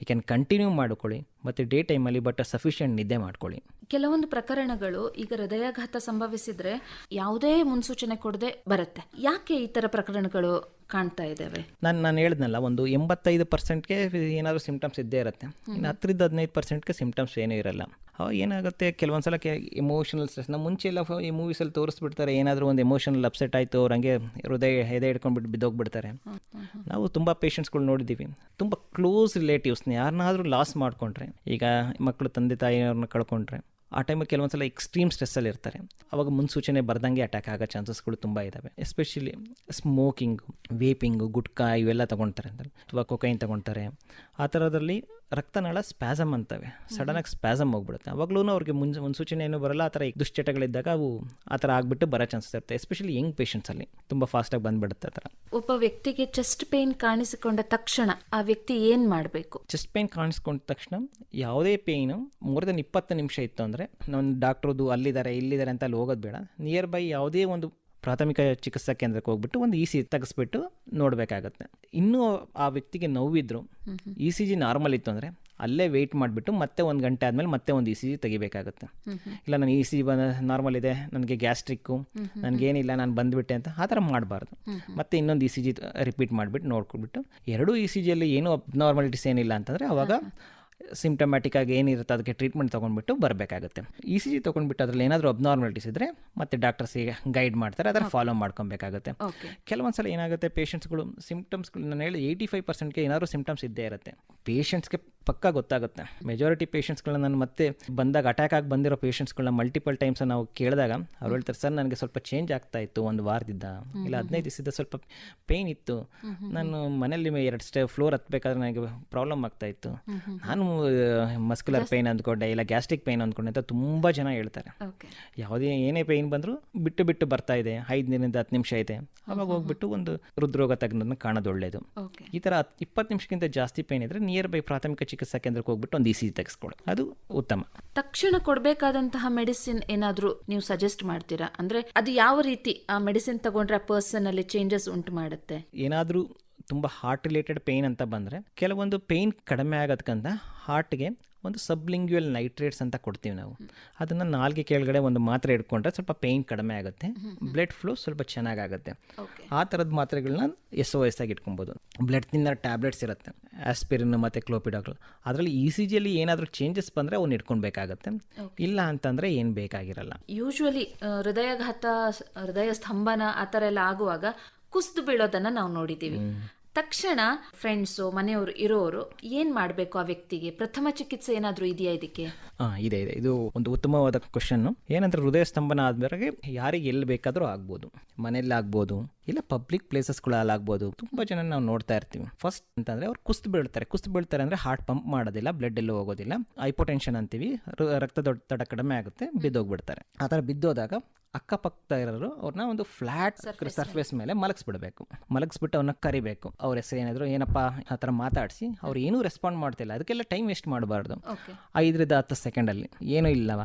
ಯು ಕ್ಯಾನ್ ಕಂಟಿನ್ಯೂ ಮಾಡ್ಕೊಳ್ಳಿ ಮತ್ತು ಡೇ ಟೈಮಲ್ಲಿ ಬಟ್ ಸಫಿಷಿಯೆಂಟ್ ನಿದ್ದೆ ಮಾಡ್ಕೊಳ್ಳಿ.
ಕೆಲವೊಂದು ಪ್ರಕರಣಗಳು ಈಗ ಹೃದಯಾಘಾತ ಸಂಭವಿಸಿದ್ರೆ ಯಾವುದೇ ಮುನ್ಸೂಚನೆ ಕೊಡದೆ ಬರುತ್ತೆ. ಯಾಕೆ ಈ ತರ ಪ್ರಕರಣಗಳು ಕಾಣ್ತಾ ಇದ್ದಾವೆ.
ನಾನು ನಾನು ಹೇಳಿದ್ನಲ್ಲ ಒಂದು ಎಂಬತ್ತೈದು ಪರ್ಸೆಂಟ್ಗೆ ಏನಾದರೂ ಸಿಮ್ಟಮ್ಸ್ ಇದ್ದೇ ಇರುತ್ತೆ. ಇನ್ನು ಹತ್ತರಿಂದ ಹದಿನೈದು ಪರ್ಸೆಂಟ್ಗೆ ಸಿಂಪ್ಟಮ್ಸ್ ಏನೂ ಇರಲ್ಲ. ಅವಾಗ ಏನಾಗುತ್ತೆ? ಕೆಲವೊಂದು ಸಲ ಕೆ ಇಮೋಷನಲ್ ಸ್ಟ್ರೆಸ್ ನಮ್ಮ ಮುಂಚೆ ಎಲ್ಲ ಈ ಮೂವೀಸಲ್ಲಿ ತೋರಿಸ್ಬಿಡ್ತಾರೆ ಏನಾದರೂ ಒಂದು ಎಮೋಷನಲ್ ಅಪ್ಸೆಟ್ ಆಯಿತು ಅವ್ರು ಹಂಗೆ ಹೃದಯ ಎದೆ ಹಿಡ್ಕೊಂಡ್ಬಿಟ್ಟು ಬಿದ್ದೋಗ್ಬಿಡ್ತಾರೆ. ನಾವು ತುಂಬ ಪೇಷೆಂಟ್ಸ್ಗಳು ನೋಡಿದ್ದೀವಿ ತುಂಬ ಕ್ಲೋಸ್ ರಿಲೇಟಿವ್ಸ್ನ ಯಾರನ್ನಾದರೂ ಲಾಸ್ ಮಾಡಿಕೊಂಡ್ರೆ ಈಗ ಮಕ್ಕಳು ತಂದೆ ತಾಯಿಯವ್ರನ್ನ ಕಳ್ಕೊಂಡ್ರೆ ಆ ಟೈಮಲ್ಲಿ ಕೆಲವೊಂದು ಸಲ ಎಕ್ಸ್ಟ್ರೀಮ್ ಸ್ಟ್ರೆಸ್ಸಲ್ಲಿ ಇರ್ತಾರೆ. ಅವಾಗ ಮುನ್ಸೂಚನೆ ಬರ್ದಂಗೆ ಅಟ್ಯಾಕ್ ಆಗೋ ಚಾನ್ಸಸ್ಗಳು ತುಂಬ ಇದ್ದಾವೆ ಎಸ್ಪೆಷಲಿ ಸ್ಮೋಕಿಂಗು ವೇಪಿಂಗು ಗುಟ್ಕಾ ಇವೆಲ್ಲ ತೊಗೊಳ್ತಾರೆ ಅಂತ ಅಥವಾ ಕೊಕೈನ್ ತೊಗೊಳ್ತಾರೆ ಆ ಥರದಲ್ಲಿ ರಕ್ತನಾಳ ಸ್ಪ್ಯಾಸಮ್ ಅಂತವೆ. ಸಡನ್ನಾಗಿ ಸ್ಪ್ಯಾಸಮ್ ಹೋಗ್ಬಿಡುತ್ತೆ. ಅವಾಗಲೂ ಅವ್ರಿಗೆ ಮುನ್ಸ ಮುನ್ಸೂಚನೆ ಏನೂ ಬರಲ್ಲ ಆ ಥರ ದುಶ್ಚಟಗಳಿದ್ದಾಗ ಅವು ಆ ಥರ ಆಗಿಬಿಟ್ಟು ಬರೋ ಚಾನ್ಸಸ್ ಇರುತ್ತೆ. ಎಸ್ಪೆಷಲಿ ಯಂಗ್ ಪೇಷಂಟ್ಸಲ್ಲಿ ತುಂಬ ಫಾಸ್ಟಾಗಿ ಬಂದ್ಬಿಡುತ್ತೆ ಆ ಥರ.
ಒಬ್ಬ ವ್ಯಕ್ತಿಗೆ ಚೆಸ್ಟ್ ಪೇನ್ ಕಾಣಿಸಿಕೊಂಡ ತಕ್ಷಣ ಆ ವ್ಯಕ್ತಿ ಏನ್ ಮಾಡಬೇಕು?
ಚೆಸ್ಟ್ ಪೇಯ್ನ್ ಕಾಣಿಸ್ಕೊಂಡ ತಕ್ಷಣ ಯಾವುದೇ ಪೇಯ್ನು ಮೋರ್ ದನ್ ಇಪ್ಪತ್ತು ನಿಮಿಷ ಇತ್ತು ಅಂದರೆ ನಮ್ಮ ಡಾಕ್ಟ್ರದು ಅಲ್ಲಿದ್ದಾರೆ ಇಲ್ಲಿದ್ದಾರೆ ಅಂತ ಅಲ್ಲಿ ಹೋಗೋದು ಬೇಡ. ನಿಯರ್ ಬೈ ಯಾವುದೇ ಒಂದು ಪ್ರಾಥಮಿಕ ಚಿಕಿತ್ಸಾ ಕೇಂದ್ರಕ್ಕೆ ಹೋಗ್ಬಿಟ್ಟು ಒಂದು ಇ ಸಿ ತೆಗೆಸ್ಬಿಟ್ಟು ನೋಡಬೇಕಾಗತ್ತೆ. ಇನ್ನೂ ಆ ವ್ಯಕ್ತಿಗೆ ನೋವಿದ್ರು ಇ ಸಿ ಜಿ ನಾರ್ಮಲ್ ಇತ್ತು ಅಂದರೆ ಅಲ್ಲೇ ವೆಯ್ಟ್ ಮಾಡಿಬಿಟ್ಟು ಮತ್ತೆ ಒಂದು ಗಂಟೆ ಆದಮೇಲೆ ಮತ್ತೆ ಒಂದು ಇ ಸಿ ಜಿ ತೆಗಿಬೇಕಾಗುತ್ತೆ. ಇಲ್ಲ ನಾನು ಇ ಸಿ ಜಿ ಬಂದ ನಾರ್ಮಲ್ ಇದೆ ನನಗೆ ಗ್ಯಾಸ್ಟ್ರಿಕ್ಕು ನನಗೇನಿಲ್ಲ ನಾನು ಬಂದುಬಿಟ್ಟೆ ಅಂತ ಆ ಥರ ಮಾಡಬಾರ್ದು. ಮತ್ತೆ ಇನ್ನೊಂದು ಇ ಸಿ ಜಿ ರಿಪೀಟ್ ಮಾಡಿಬಿಟ್ಟು ನೋಡ್ಕೊಂಡ್ಬಿಟ್ಟು ಎರಡೂ ಇ ಸಿ ಜಿಯಲ್ಲಿ ಏನೂ ಅಬ್ನಾರ್ಮಾಲಿಟೀಸ್ ಏನಿಲ್ಲ ಅಂತಂದರೆ ಅವಾಗ ಸಿಮ್ಟಮ್ಯಾಟಿಕ್ ಆಗಿ ಏನಿರುತ್ತೆ ಅದಕ್ಕೆ ಟ್ರೀಟ್ಮೆಂಟ್ ತೊಗೊಂಡ್ಬಿಟ್ಟು ಬರಬೇಕಾಗುತ್ತೆ. ಇ ಸಿ ಜಿ ತೊಗೊಂಡ್ಬಿಟ್ಟು ಅದ್ರಲ್ಲಿ ಏನಾದರೂ ಅಬ್ನಾರ್ಮಲಿಟೀಸ್ ಇದ್ದರೆ ಮತ್ತೆ ಡಾಕ್ಟರ್ಸಿಗೆ ಗೈಡ್ ಮಾಡ್ತಾರೆ ಅದರ ಫಾಲೋ ಮಾಡ್ಕೊಬೇಕಾಗುತ್ತೆ.
ಕೆಲವೊಂದ್ಸಲ
ಕೆಲವೊಂದು ಸಲ ಏನಾಗುತ್ತೆ ಪೇಷಂಟ್ಸ್ಗಳು ಸಿಮ್ಟಮ್ಸ್ಗಳು ನಾನು ಹೇಳಿ ಏಯ್ಟಿ ಫೈವ್ ಪರ್ಸೆಂಟ್ಗೆ ಏನಾದರೂ ಸಿಮ್ಟಮ್ಸ್ ಇದ್ದೇ ಇರುತ್ತೆ. ಪೇಷಂಟ್ಸ್ಗೆ ಪಕ್ಕ ಗೊತ್ತಾಗುತ್ತೆ. ಮೆಜಾರಿಟಿ ಪೇಷಂಟ್ಸ್ಗಳನ್ನ ನಾನು ಮತ್ತೆ ಬಂದಾಗ ಅಟ್ಯಾಕ್ ಆಗಿ ಬಂದಿರೋ ಪೇಷಂಟ್ಸ್ಗಳನ್ನ ಮಲ್ಟಿಪಲ್ ಟೈಮ್ಸ್ ನಾವು ಕೇಳಿದಾಗ ಅವ್ರು ಹೇಳ್ತಾರೆ ಸರ್ ನನಗೆ ಸ್ವಲ್ಪ ಚೇಂಜ್ ಆಗ್ತಾ ಇತ್ತು ಒಂದು ವಾರದಿಂದ. ಇಲ್ಲ ಹದಿನೈದು ದಿವಸದಿಂದ ಸ್ವಲ್ಪ ಪೇಯ್ನ್ ಇತ್ತು. ನಾನು ಮನೇಲಿ ಎರಡು ಸ್ಟೇ ಫ್ಲೋರ್ ಹತ್ಬೇಕಾದ್ರೆ ನನಗೆ ಪ್ರಾಬ್ಲಮ್ ಆಗ್ತಾ ಇತ್ತು. ನಾನು ಮಸ್ಕ್ಯುಲರ್ ಪೇಯ್ನ್ ಅಂದ್ಕೊಂಡೆ ಇಲ್ಲ ಗ್ಯಾಸ್ಟ್ರಿಕ್ ಪೇಯ್ನ್ ಅಂದ್ಕೊಂಡೆ ಅಂತ ತುಂಬ ಜನ ಹೇಳ್ತಾರೆ. ಯಾವುದೇ ಏನೇ ಪೇಯ್ನ್ ಬಂದರೂ ಬಿಟ್ಟು ಬಿಟ್ಟು ಬರ್ತಾ ಇದೆ ಐದು ದಿನದಿಂದ ಹತ್ತು ನಿಮಿಷ ಇದೆ. ಅವಾಗ ಹೋಗ್ಬಿಟ್ಟು ಒಂದು ಹೃದ್ರೋಗ ತಜ್ಞರನ್ನ ಕಾಣೋದು
ಒಳ್ಳೇದು
ಈ ಥರ ಇಪ್ಪತ್ತು ನಿಮಿಷಕ್ಕಿಂತ ಜಾಸ್ತಿ ಪೇಯ್ನ್ ಇದ್ದರೆ ನಿಯರ್ ಬೈ ಪ್ರಾಥಮಿಕ ಚಿಕಿತ್ಸಾ ಕೇಂದ್ರಕ್ಕೆ ಹೋಗ್ಬಿಟ್ಟು ಒಂದು ಇ ಸಿ ತೆಗೆಸ್ಕೊಳ್ಳಿ ಅದು ಉತ್ತಮ.
ತಕ್ಷಣ ಕೊಡಬೇಕಾದಂತಹ ಮೆಡಿಸಿನ್ ಏನಾದರೂ ನೀವು ಸಜೆಸ್ಟ್ ಮಾಡ್ತೀರಾ? ಅಂದ್ರೆ ಅದು ಯಾವ ರೀತಿ ಆ ಮೆಡಿಸಿನ್ ತಗೊಂಡ್ರೆ ಆ ಪರ್ಸನ್ ಅಲ್ಲಿ ಚೇಂಜಸ್ ಉಂಟು ಮಾಡುತ್ತೆ?
ಏನಾದರೂ ತುಂಬ ಹಾರ್ಟ್ ರಿಲೇಟೆಡ್ ಪೇಯ್ನ್ ಅಂತ ಬಂದರೆ ಕೆಲವೊಂದು ಪೇಯ್ನ್ ಕಡಿಮೆ ಆಗೋದಕ್ಕಂತ ಹಾರ್ಟ್ಗೆ ಒಂದು ಸಬ್ಲಿಂಗ್ಯುಯಲ್ ನೈಟ್ರೇಟ್ಸ್ ಅಂತ ಕೊಡ್ತೀವಿ ನಾವು. ಅದನ್ನು ನಾಲ್ಗೆ ಕೆಳಗಡೆ ಒಂದು ಮಾತ್ರೆ ಇಟ್ಕೊಂಡ್ರೆ ಸ್ವಲ್ಪ ಪೇಯ್ನ್ ಕಡಿಮೆ ಆಗುತ್ತೆ. ಬ್ಲಡ್ ಫ್ಲೋ ಸ್ವಲ್ಪ ಚೆನ್ನಾಗಾಗುತ್ತೆ. ಆ ಥರದ ಮಾತ್ರೆಗಳನ್ನ ಎಸ್ ಒ ಎಸ್ ಆಗಿ ಇಟ್ಕೊಬೋದು. ಬ್ಲಡ್ ತಿನ್ನರ್ ಟ್ಯಾಬ್ಲೆಟ್ಸ್ ಇರುತ್ತೆ. ಆಸ್ಪಿರಿನ್ ಮತ್ತು ಕ್ಲೋಪಿಡಾಗಳು ಅದರಲ್ಲಿ ಇ ಸಿ ಜಿಯಲ್ಲಿ ಏನಾದರೂ ಚೇಂಜಸ್ ಬಂದರೆ ಅವ್ನು ಇಟ್ಕೊಳ್ಬೇಕಾಗತ್ತೆ. ಇಲ್ಲ ಅಂತಂದರೆ ಏನು ಬೇಕಾಗಿರಲ್ಲ.
ಯೂಶ್ವಲಿ ಹೃದಯಾಘಾತ ಹೃದಯ ಸ್ತಂಭನ ಆ ಥರ ಎಲ್ಲ ಆಗುವಾಗ ಕುಸಿದು ಬೀಳೋದನ್ನು ನಾವು ನೋಡಿದ್ದೀವಿ ತಕ್ಷಣ ಫ್ರೆಂಡ್ಸು ಮನೆಯವರು ಇರೋರು ಏನ್ ಮಾಡಬೇಕು ಆ ವ್ಯಕ್ತಿಗೆ? ಪ್ರಥಮ ಚಿಕಿತ್ಸೆ ಏನಾದರೂ ಇದೆಯಾ ಇದಕ್ಕೆ?
ಹಾಂ ಇದೆ ಇದೆ. ಇದು ಒಂದು ಉತ್ತಮವಾದ ಕ್ವಶನ್ನು ಏನಂದ್ರೆ ಹೃದಯ ಸ್ತಂಭನ ಆದ್ಮೇಲೆ ಯಾರಿಗೆ ಎಲ್ಲಿ ಬೇಕಾದರೂ ಆಗ್ಬೋದು. ಮನೆಯಲ್ಲಿ ಆಗ್ಬೋದು, ಇಲ್ಲ ಪಬ್ಲಿಕ್ ಪ್ಲೇಸಸ್ಗಳಲ್ಲಾಗ್ಬೋದು ತುಂಬ ಜನ ನಾವು ನೋಡ್ತಾ ಇರ್ತೀವಿ. ಫಸ್ಟ್ ಅಂತಂದ್ರೆ ಅವ್ರು ಕುಸ್ತು ಬೀಳ್ತಾರೆ. ಕುಸ್ತು ಬೀಳ್ತಾರೆ ಅಂದ್ರೆ ಹಾರ್ಟ್ ಪಂಪ್ ಮಾಡೋದಿಲ್ಲ ಬ್ಲಡ್ ಎಲ್ಲೂ ಹೋಗೋದಿಲ್ಲ. ಹೈಪೋಟೆನ್ಷನ್ ಅಂತೀವಿ. ರ- ದೊಡ್ಡ ಒತ್ತಡ ಕಡಿಮೆ ಆಗುತ್ತೆ, ಬಿದ್ದೋಗ್ಬಿಡ್ತಾರೆ. ಆ ಥರ ಬಿದ್ದೋದಾಗ ಅಕ್ಕಪಕ್ಕ ಇರೋರು ಅವ್ರನ್ನ ಒಂದು ಫ್ಲಾಟ್ ಸರ್ಫೇಸ್ ಮೇಲೆ. ಮಲಗಿಸ್ಬಿಡ್ಬೇಕು. ಮಲಗಿಸ್ಬಿಟ್ಟು ಅವ್ರನ್ನ ಕರಿಬೇಕು. ಅವ್ರ ಹೆಸರು ಏನಾದ್ರು ಏನಪ್ಪ ಆ ಥರ ಮಾತಾಡಿಸಿ ಅವ್ರು ಏನೂ ರೆಸ್ಪಾಂಡ್ ಮಾಡ್ತಿಲ್ಲ. ಅದಕ್ಕೆಲ್ಲ ಟೈಮ್ ವೇಸ್ಟ್ ಮಾಡಬಾರ್ದು. ಐದರಿಂದ ಹತ್ತು ಸೆಕೆಂಡಲ್ಲಿ ಏನೂ ಇಲ್ಲವ.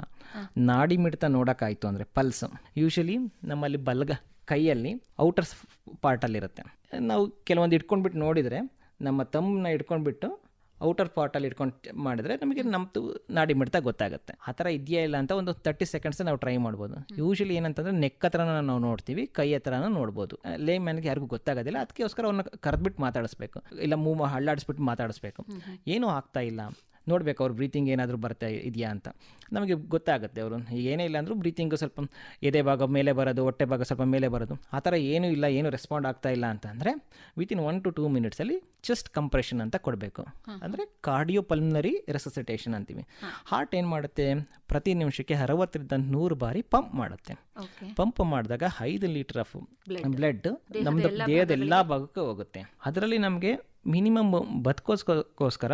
ನಾಡಿ ಮಿಡಿತ ನೋಡೋಕ್ಕಾಯಿತು ಅಂದರೆ ಪಲ್ಸ್ ಯೂಶಲಿ ನಮ್ಮಲ್ಲಿ ಬಲ್ಗ ಕೈಯಲ್ಲಿ ಔಟರ್ಸ್ ಪಾರ್ಟಲ್ಲಿರುತ್ತೆ ನಾವು ಕೆಲವೊಂದು ಇಟ್ಕೊಂಡ್ಬಿಟ್ಟು ನೋಡಿದರೆ ನಮ್ಮ ತಮ್ಮನ್ನ ಇಟ್ಕೊಂಡ್ಬಿಟ್ಟು ಔಟರ್ ಪಾರ್ಟಲ್ಲಿ ಇಟ್ಕೊಂಡು ಮಾಡಿದ್ರೆ ನಮಗೆ ನಮ್ಮದು ನಾಡಿ ಮಿಡ್ತ ಗೊತ್ತಾಗುತ್ತೆ. ಆ ಥರ ಇದೆಯಾ ಇಲ್ಲ ಅಂತ ಒಂದು ತರ್ಟಿ ಸೆಕೆಂಡ್ಸ್ ನಾವು ಟ್ರೈ ಮಾಡ್ಬೋದು. ಯೂಶಲಿ ಏನಂತಂದ್ರೆ ನೆಕ್ ಹತ್ರನ ನಾವು ನೋಡ್ತೀವಿ ಕೈ ಹತ್ರನೂ ನೋಡ್ಬೋದು. ಲೇ ಮ್ಯಾನ್ಗೆ ಯಾರಿಗೂ ಗೊತ್ತಾಗೋದಿಲ್ಲ ಅದಕ್ಕೋಸ್ಕರ ಅವ್ರನ್ನ ಕರೆದ್ಬಿಟ್ಟು ಮಾತಾಡಿಸ್ಬೇಕು. ಇಲ್ಲ ಮೂವ್ ಹಳ್ಳಾಡಿಸ್ಬಿಟ್ಟು ಮಾತಾಡಿಸ್ಬೇಕು. ಏನೂ ಆಗ್ತಾ ಇಲ್ಲ. ನೋಡ್ಬೇಕು ಅವ್ರ ಬ್ರೀತಿಂಗ್ ಏನಾದರೂ ಬರ್ತಾ ಇದೆಯಾ ಅಂತ. ನಮಗೆ ಗೊತ್ತಾಗುತ್ತೆ ಅವರು. ಏನೇ ಇಲ್ಲ ಅಂದರೂ ಬ್ರೀತಿಂಗು ಸ್ವಲ್ಪ ಎದೆ ಭಾಗ ಮೇಲೆ ಬರೋದು ಹೊಟ್ಟೆ ಭಾಗ ಸ್ವಲ್ಪ ಮೇಲೆ ಬರೋದು ಆ ಥರ ಏನೂ ಇಲ್ಲ ಏನೂ ರೆಸ್ಪಾಂಡ್ ಆಗ್ತಾ ಇಲ್ಲ ಅಂತಂದರೆ ವಿತಿನ್ ಒನ್ ಟು ಟೂ ಮಿನಿಟ್ಸಲ್ಲಿ ಚೆಸ್ಟ್ ಕಂಪ್ರೆಷನ್ ಅಂತ ಕೊಡಬೇಕು. ಅಂದರೆ ಕಾರ್ಡಿಯೋ ಪಲ್ಮನರಿ ರೆಸಸಿಟೇಷನ್ ಅಂತೀವಿ ಹಾರ್ಟ್ ಏನು ಮಾಡುತ್ತೆ? ಪ್ರತಿ ನಿಮಿಷಕ್ಕೆ ಅರವತ್ತರಿಂದ ನೂರು ಬಾರಿ ಪಂಪ್ ಮಾಡುತ್ತೆ. ಪಂಪ್ ಮಾಡಿದಾಗ ಐದು ಲೀಟರ್ ಆಫ್. ಬ್ಲಡ್ ನಮ್ದು ದೇಹದ ಎಲ್ಲ ಭಾಗಕ್ಕೆ ಹೋಗುತ್ತೆ. ಅದರಲ್ಲಿ ನಮಗೆ ಮಿನಿಮಮ್ ಬದುಕೋಸ್ಕೋಸ್ಕರ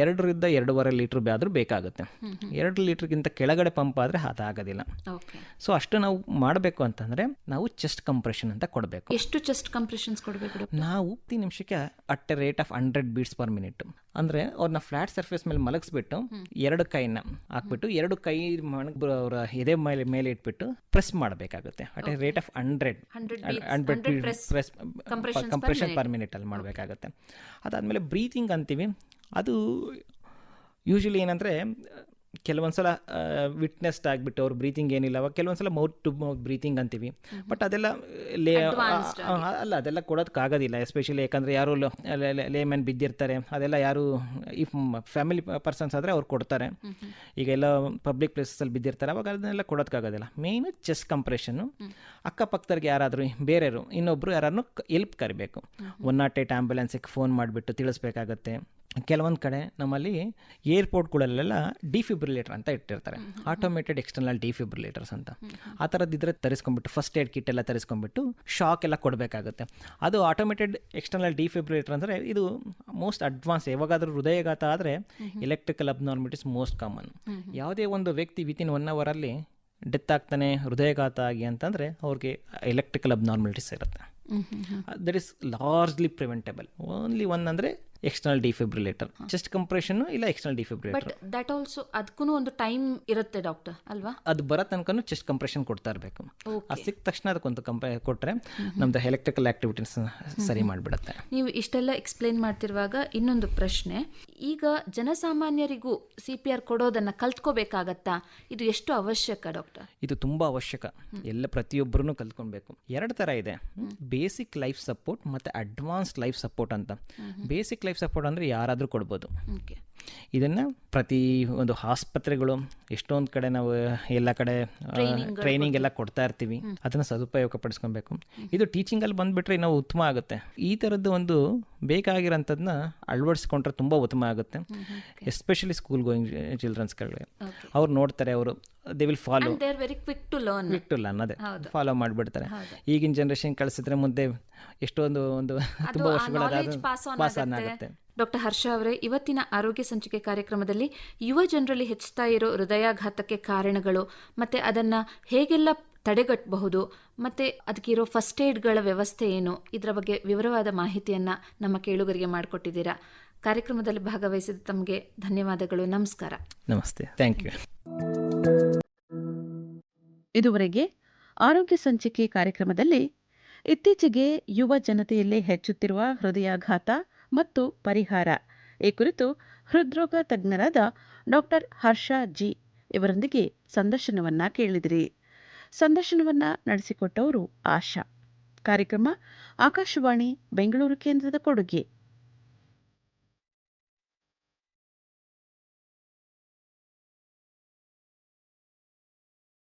ಎರಡರಿಂದ ಎರಡೂವರೆ ಲೀಟ್ರ್ ಆದರೂ ಬೇಕಾಗುತ್ತೆ. ಎರಡು ಲೀಟ್ರ್ಗಿಂತ ಕೆಳಗಡೆ ಪಂಪ್ ಆದರೆ ಅದಾಗೋದಿಲ್ಲ. ಸೊ ಅಷ್ಟು ನಾವು ಮಾಡಬೇಕು ಅಂತಂದರೆ ನಾವು ಚೆಸ್ಟ್ ಕಂಪ್ರೆಷನ್ ಅಂತ ಕೊಡಬೇಕು.
ಎಷ್ಟು ಚೆಸ್ಟ್ ಕಂಪ್ರೆಷನ್ಸ್ ಕೊಡಬೇಕು
ನಾವು ಪ್ರತಿ ನಿಮಿಷಕ್ಕೆ at a rate of hundred beats per minute. ಅಂದರೆ ಅವ್ರನ್ನ ಫ್ಲಾಟ್ ಸರ್ಫೇಸ್ ಮೇಲೆ ಮಲಗಿಸ್ಬಿಟ್ಟು ಎರಡು ಕೈನ ಹಾಕ್ಬಿಟ್ಟು ಎರಡು ಕೈ ಅವರ ಎದೆ ಮೇಲೆ ಮೇಲೆ ಇಟ್ಬಿಟ್ಟು ಪ್ರೆಸ್ ಮಾಡಬೇಕಾಗುತ್ತೆ. At a rate of hundred
100
hundred
100
press compression per minute. ಅಲ್ಲಿ ಮಾಡಬೇಕಾಗುತ್ತೆ. ಅದಾದಮೇಲೆ ಬ್ರೀತಿಂಗ್ ಅಂತೀವಿ. ಅದು ಯೂಶ್ವಲಿ ಏನಂದರೆ ಕೆಲವೊಂದು ಸಲ ವಿಟ್ನೆಸ್ಡ್ ಆಗಿಬಿಟ್ಟು ಅವ್ರ ಬ್ರೀತಿಂಗ್ ಏನಿಲ್ಲ ಅವಾಗ ಕೆಲವೊಂದು ಸಲ ಮೌತ್ ಟು ಮೌತ್ ಬ್ರೀತಿಂಗ್ ಅಂತೀವಿ ಬಟ್ ಅದೆಲ್ಲ ಲೇ ಅಲ್ಲ ಅದೆಲ್ಲ ಕೊಡೋದಕ್ಕಾಗೋದಿಲ್ಲ ಎಸ್ಪೆಷಲಿ ಯಾಕಂದರೆ ಯಾರು ಲೇಮನ್ ಬಿದ್ದಿರ್ತಾರೆ. ಅದೆಲ್ಲ ಯಾರು ಇಫ್ ಫ್ಯಾಮಿಲಿ ಪರ್ಸನ್ಸ್ ಆದರೆ ಅವ್ರು ಕೊಡ್ತಾರೆ. ಈಗ ಎಲ್ಲ ಪಬ್ಲಿಕ್ ಪ್ಲೇಸಸಲ್ಲಿ ಬಿದ್ದಿರ್ತಾರೆ. ಅವಾಗ ಅದನ್ನೆಲ್ಲ ಕೊಡೋದಕ್ಕಾಗೋದಿಲ್ಲ ಮೇಯ್ನು ಚೆಸ್ ಕಂಪ್ರೆಷನ್ನು ಅಕ್ಕಪಕ್ಕದವ್ರಿಗೆ ಯಾರಾದರೂ ಬೇರೆಯವರು ಇನ್ನೊಬ್ಬರು ಯಾರನ್ನು ಎಲ್ಪ್ ಕರಿಬೇಕು. ಒನ್ ನಾಟ್ ಏಟ್ ಆ್ಯಂಬುಲೆನ್ಸಿಗೆ ಫೋನ್ ಮಾಡಿಬಿಟ್ಟು ತಿಳಿಸ್ಬೇಕಾಗತ್ತೆ. ಕೆಲವೊಂದು ಕಡೆ ನಮ್ಮಲ್ಲಿ ಏರ್ಪೋರ್ಟ್ಗಳಲ್ಲೆಲ್ಲ ಡಿಫಿಬ್ರಿಲೇಟರ್ ಅಂತ ಇಟ್ಟಿರ್ತಾರೆ. ಆಟೋಮೇಟೆಡ್ ಎಕ್ಸ್ಟರ್ನಲ್ ಡಿಫಿಬ್ರಿಲೇಟರ್ಸ್ ಅಂತ. ಆ ಥರದ್ದಿದ್ರೆ ತರಿಸ್ಕೊಂಡ್ಬಿಟ್ಟು ಫಸ್ಟ್ ಏಡ್ ಕಿಟ್ ಎಲ್ಲ ತರಿಸ್ಕೊಂಡ್ಬಿಟ್ಟು ಶಾಕ್ ಎಲ್ಲ ಕೊಡಬೇಕಾಗುತ್ತೆ. ಅದು ಆಟೋಮೇಟೆಡ್ ಎಕ್ಸ್ಟರ್ನಲ್ ಡಿಫಿಬ್ರಿಲೇಟರ್ ಅಂದರೆ ಇದು ಮೋಸ್ಟ್ ಅಡ್ವಾನ್ಸ್ ಯಾವಾಗಾದರೂ ಹೃದಯಘಾತ ಆದರೆ ಎಲೆಕ್ಟ್ರಿಕಲ್ ಅಬ್ನಾರ್ಮಿಟೀಸ್ ಮೋಸ್ಟ್ ಕಾಮನ್ ಯಾವುದೇ ಒಂದು ವ್ಯಕ್ತಿ ವಿತಿನ್ ಒನ್ ಅವರಲ್ಲಿ ಡೆತ್ ಆಗ್ತಾನೆ ಹೃದಯಘಾತ ಆಗಿ ಅಂತಂದರೆ ಅವ್ರಿಗೆ ಎಲೆಕ್ಟ್ರಿಕಲ್ ಅಬ್ನಾರ್ಮಿಟೀಸ್ ಇರುತ್ತೆ. That is largely preventable only one ಅಂದರೆ ಎಕ್ಸ್ಟರ್ನಲ್ ಡಿಫೆಬ್ರಿಲೇಟರ್ ಚೆಸ್ಟ್ ಕಂಪ್ರೆಷನ್ ಇಲ್ಲ ಎಕ್ಸ್ಟರ್ನಲ್ ಡಿಫೆಬ್ರಿಲೇಟರ್
ದಟ್ ಆಲ್ಸೋ ಅದಕ್ಕೂ ಒಂದು ಟೈಮ್ ಇರುತ್ತೆ ಡಾಕ್ಟರ್ ಅಲ್ವಾ?
ಅದು ಬರೋ ತನಕ ಚೆಸ್ಟ್ ಕಂಪ್ರೆಷನ್ ಕೊಡ್ತಾ ಇರಬೇಕು. ಅದು ಸಿಕ್ಕ ತಕ್ಷಣ ಅದಕ್ಕೊಂದು ಕಂಪೆ ಕೊಟ್ಟರೆ ನಮ್ದು ಎಲೆಕ್ಟ್ರಿಕಲ್ ಆಕ್ಟಿವಿಟೀಸ್ ಸರಿ ಮಾಡಿಬಿಡುತ್ತೆ.
ನೀವು ಇಷ್ಟೆಲ್ಲ ಎಕ್ಸ್ಪ್ಲೇನ್ ಮಾಡ್ತಿರುವಾಗ ಇನ್ನೊಂದು ಪ್ರಶ್ನೆ. ಈಗ ಜನಸಾಮಾನ್ಯರಿಗೂ ಸಿ ಪಿ ಆರ್ ಕೊಡೋದನ್ನ ಕಲ್ತ್ಕೋಬೇಕಾಗತ್ತಾ? ಇದು ಎಷ್ಟು ಅವಶ್ಯಕ ಡಾಕ್ಟರ್
ಇದು ತುಂಬ ಅವಶ್ಯಕ. ಎಲ್ಲ ಪ್ರತಿಯೊಬ್ಬರೂ ಕಲ್ತ್ಕೊಬೇಕು ಎರಡು ಥರ ಇದೆ. ಬೇಸಿಕ್ ಲೈಫ್ ಸಪೋರ್ಟ್ ಮತ್ತು ಅಡ್ವಾನ್ಸ್ ಲೈಫ್ ಸಪೋರ್ಟ್ ಅಂತ. ಬೇಸಿಕ್ ಲೈಫ್ ಸಪೋರ್ಟ್ ಅಂದರೆ ಯಾರಾದರೂ ಕೊಡ್ಬೋದು.
ಓಕೆ.
ಇದನ್ನು ಪ್ರತಿ ಒಂದು ಆಸ್ಪತ್ರೆಗಳು ಎಷ್ಟೊಂದು ಕಡೆ ನಾವು ಎಲ್ಲ ಕಡೆ ಟ್ರೈನಿಂಗ್ ಎಲ್ಲ ಕೊಡ್ತಾ ಇರ್ತೀವಿ. ಅದನ್ನು ಸದುಪಯೋಗ ಪಡಿಸ್ಕೊಬೇಕು ಇದು ಟೀಚಿಂಗಲ್ಲಿ ಬಂದುಬಿಟ್ರೆ ನಾವು ಉತ್ತಮ ಆಗುತ್ತೆ. ಈ ಥರದ್ದು ಒಂದು ಬೇಕಾಗಿರೋಂಥದ್ದನ್ನ ಅಳವಡಿಸ್ಕೊಂಡ್ರೆ ತುಂಬ ಉತ್ತಮ ಆಗುತ್ತೆ. ಎಸ್ಪೆಷಲಿ ಸ್ಕೂಲ್ ಗೋಯಿಂಗ್ ಚಿಲ್ಡ್ರನ್ಸ್ಗಳಿಗೆ ಅವ್ರು ನೋಡ್ತಾರೆ ಅವರು they will follow
very quick to learn
quick to
learn ಅದೇ.
ಫಾಲೋ ಮಾಡಿಬಿಡ್ತಾರೆ. ಈಗಿನ ಜನ್ರೇಷನ್ ಕಳಿಸಿದ್ರೆ ಮುಂದೆ ಎಷ್ಟೊಂದು ಒಂದು ತುಂಬ
ವರ್ಷಗಳಾಗುತ್ತೆ
ವರ್ಷಗಳಾದ
ಪಾಸ್
ಆಗುತ್ತೆ.
ಡಾಕ್ಟರ್ ಹರ್ಷ ಅವರೇ ಇವತ್ತಿನ ಆರೋಗ್ಯ ಸಂಚಿಕೆ ಕಾರ್ಯಕ್ರಮದಲ್ಲಿ ಯುವ ಜನರಲ್ಲಿ ಹೆಚ್ಚುತ್ತಾ ಇರೋ ಹೃದಯಾಘಾತಕ್ಕೆ ಕಾರಣಗಳು ಮತ್ತೆ ಅದನ್ನ ಹೇಗೆಲ್ಲ ತಡೆಗಟ್ಟಬಹುದು ಮತ್ತೆ ಅದಕ್ಕಿರೋ ಫಸ್ಟ್ ಏಡ್ಗಳ ವ್ಯವಸ್ಥೆ ಏನು ಇದರ ಬಗ್ಗೆ ವಿವರವಾದ ಮಾಹಿತಿಯನ್ನ ನಮ್ಮ ಕೇಳುಗರಿಗೆ ಮಾಡಿಕೊಟ್ಟಿದ್ದೀರಾ. ಕಾರ್ಯಕ್ರಮದಲ್ಲಿ ಭಾಗವಹಿಸಿದ ತಮಗೆ ಧನ್ಯವಾದಗಳು ನಮಸ್ಕಾರ.
ನಮಸ್ತೆ ಥ್ಯಾಂಕ್ ಯು
ಇದುವರೆಗೆ ಆರೋಗ್ಯ ಸಂಚಿಕೆ ಕಾರ್ಯಕ್ರಮದಲ್ಲಿ ಇತ್ತೀಚೆಗೆ ಯುವ ಜನತೆಯಲ್ಲಿ ಹೆಚ್ಚುತ್ತಿರುವ ಹೃದಯಾಘಾತ ಮತ್ತು ಪರಿಹಾರ. ಈ ಕುರಿತು ಹೃದ್ರೋಗ ತಜ್ಞರಾದ ಡಾಕ್ಟರ್ ಹರ್ಷ ಜಿ ಇವರೊಂದಿಗೆ ಸಂದರ್ಶನವನ್ನ ಕೇಳಿದಿರಿ. ಸಂದರ್ಶನವನ್ನ ನಡೆಸಿಕೊಟ್ಟವರು ಆಶಾ. ಕಾರ್ಯಕ್ರಮ ಆಕಾಶವಾಣಿ, ಬೆಂಗಳೂರು ಕೇಂದ್ರದ ಕೊಡುಗೆ.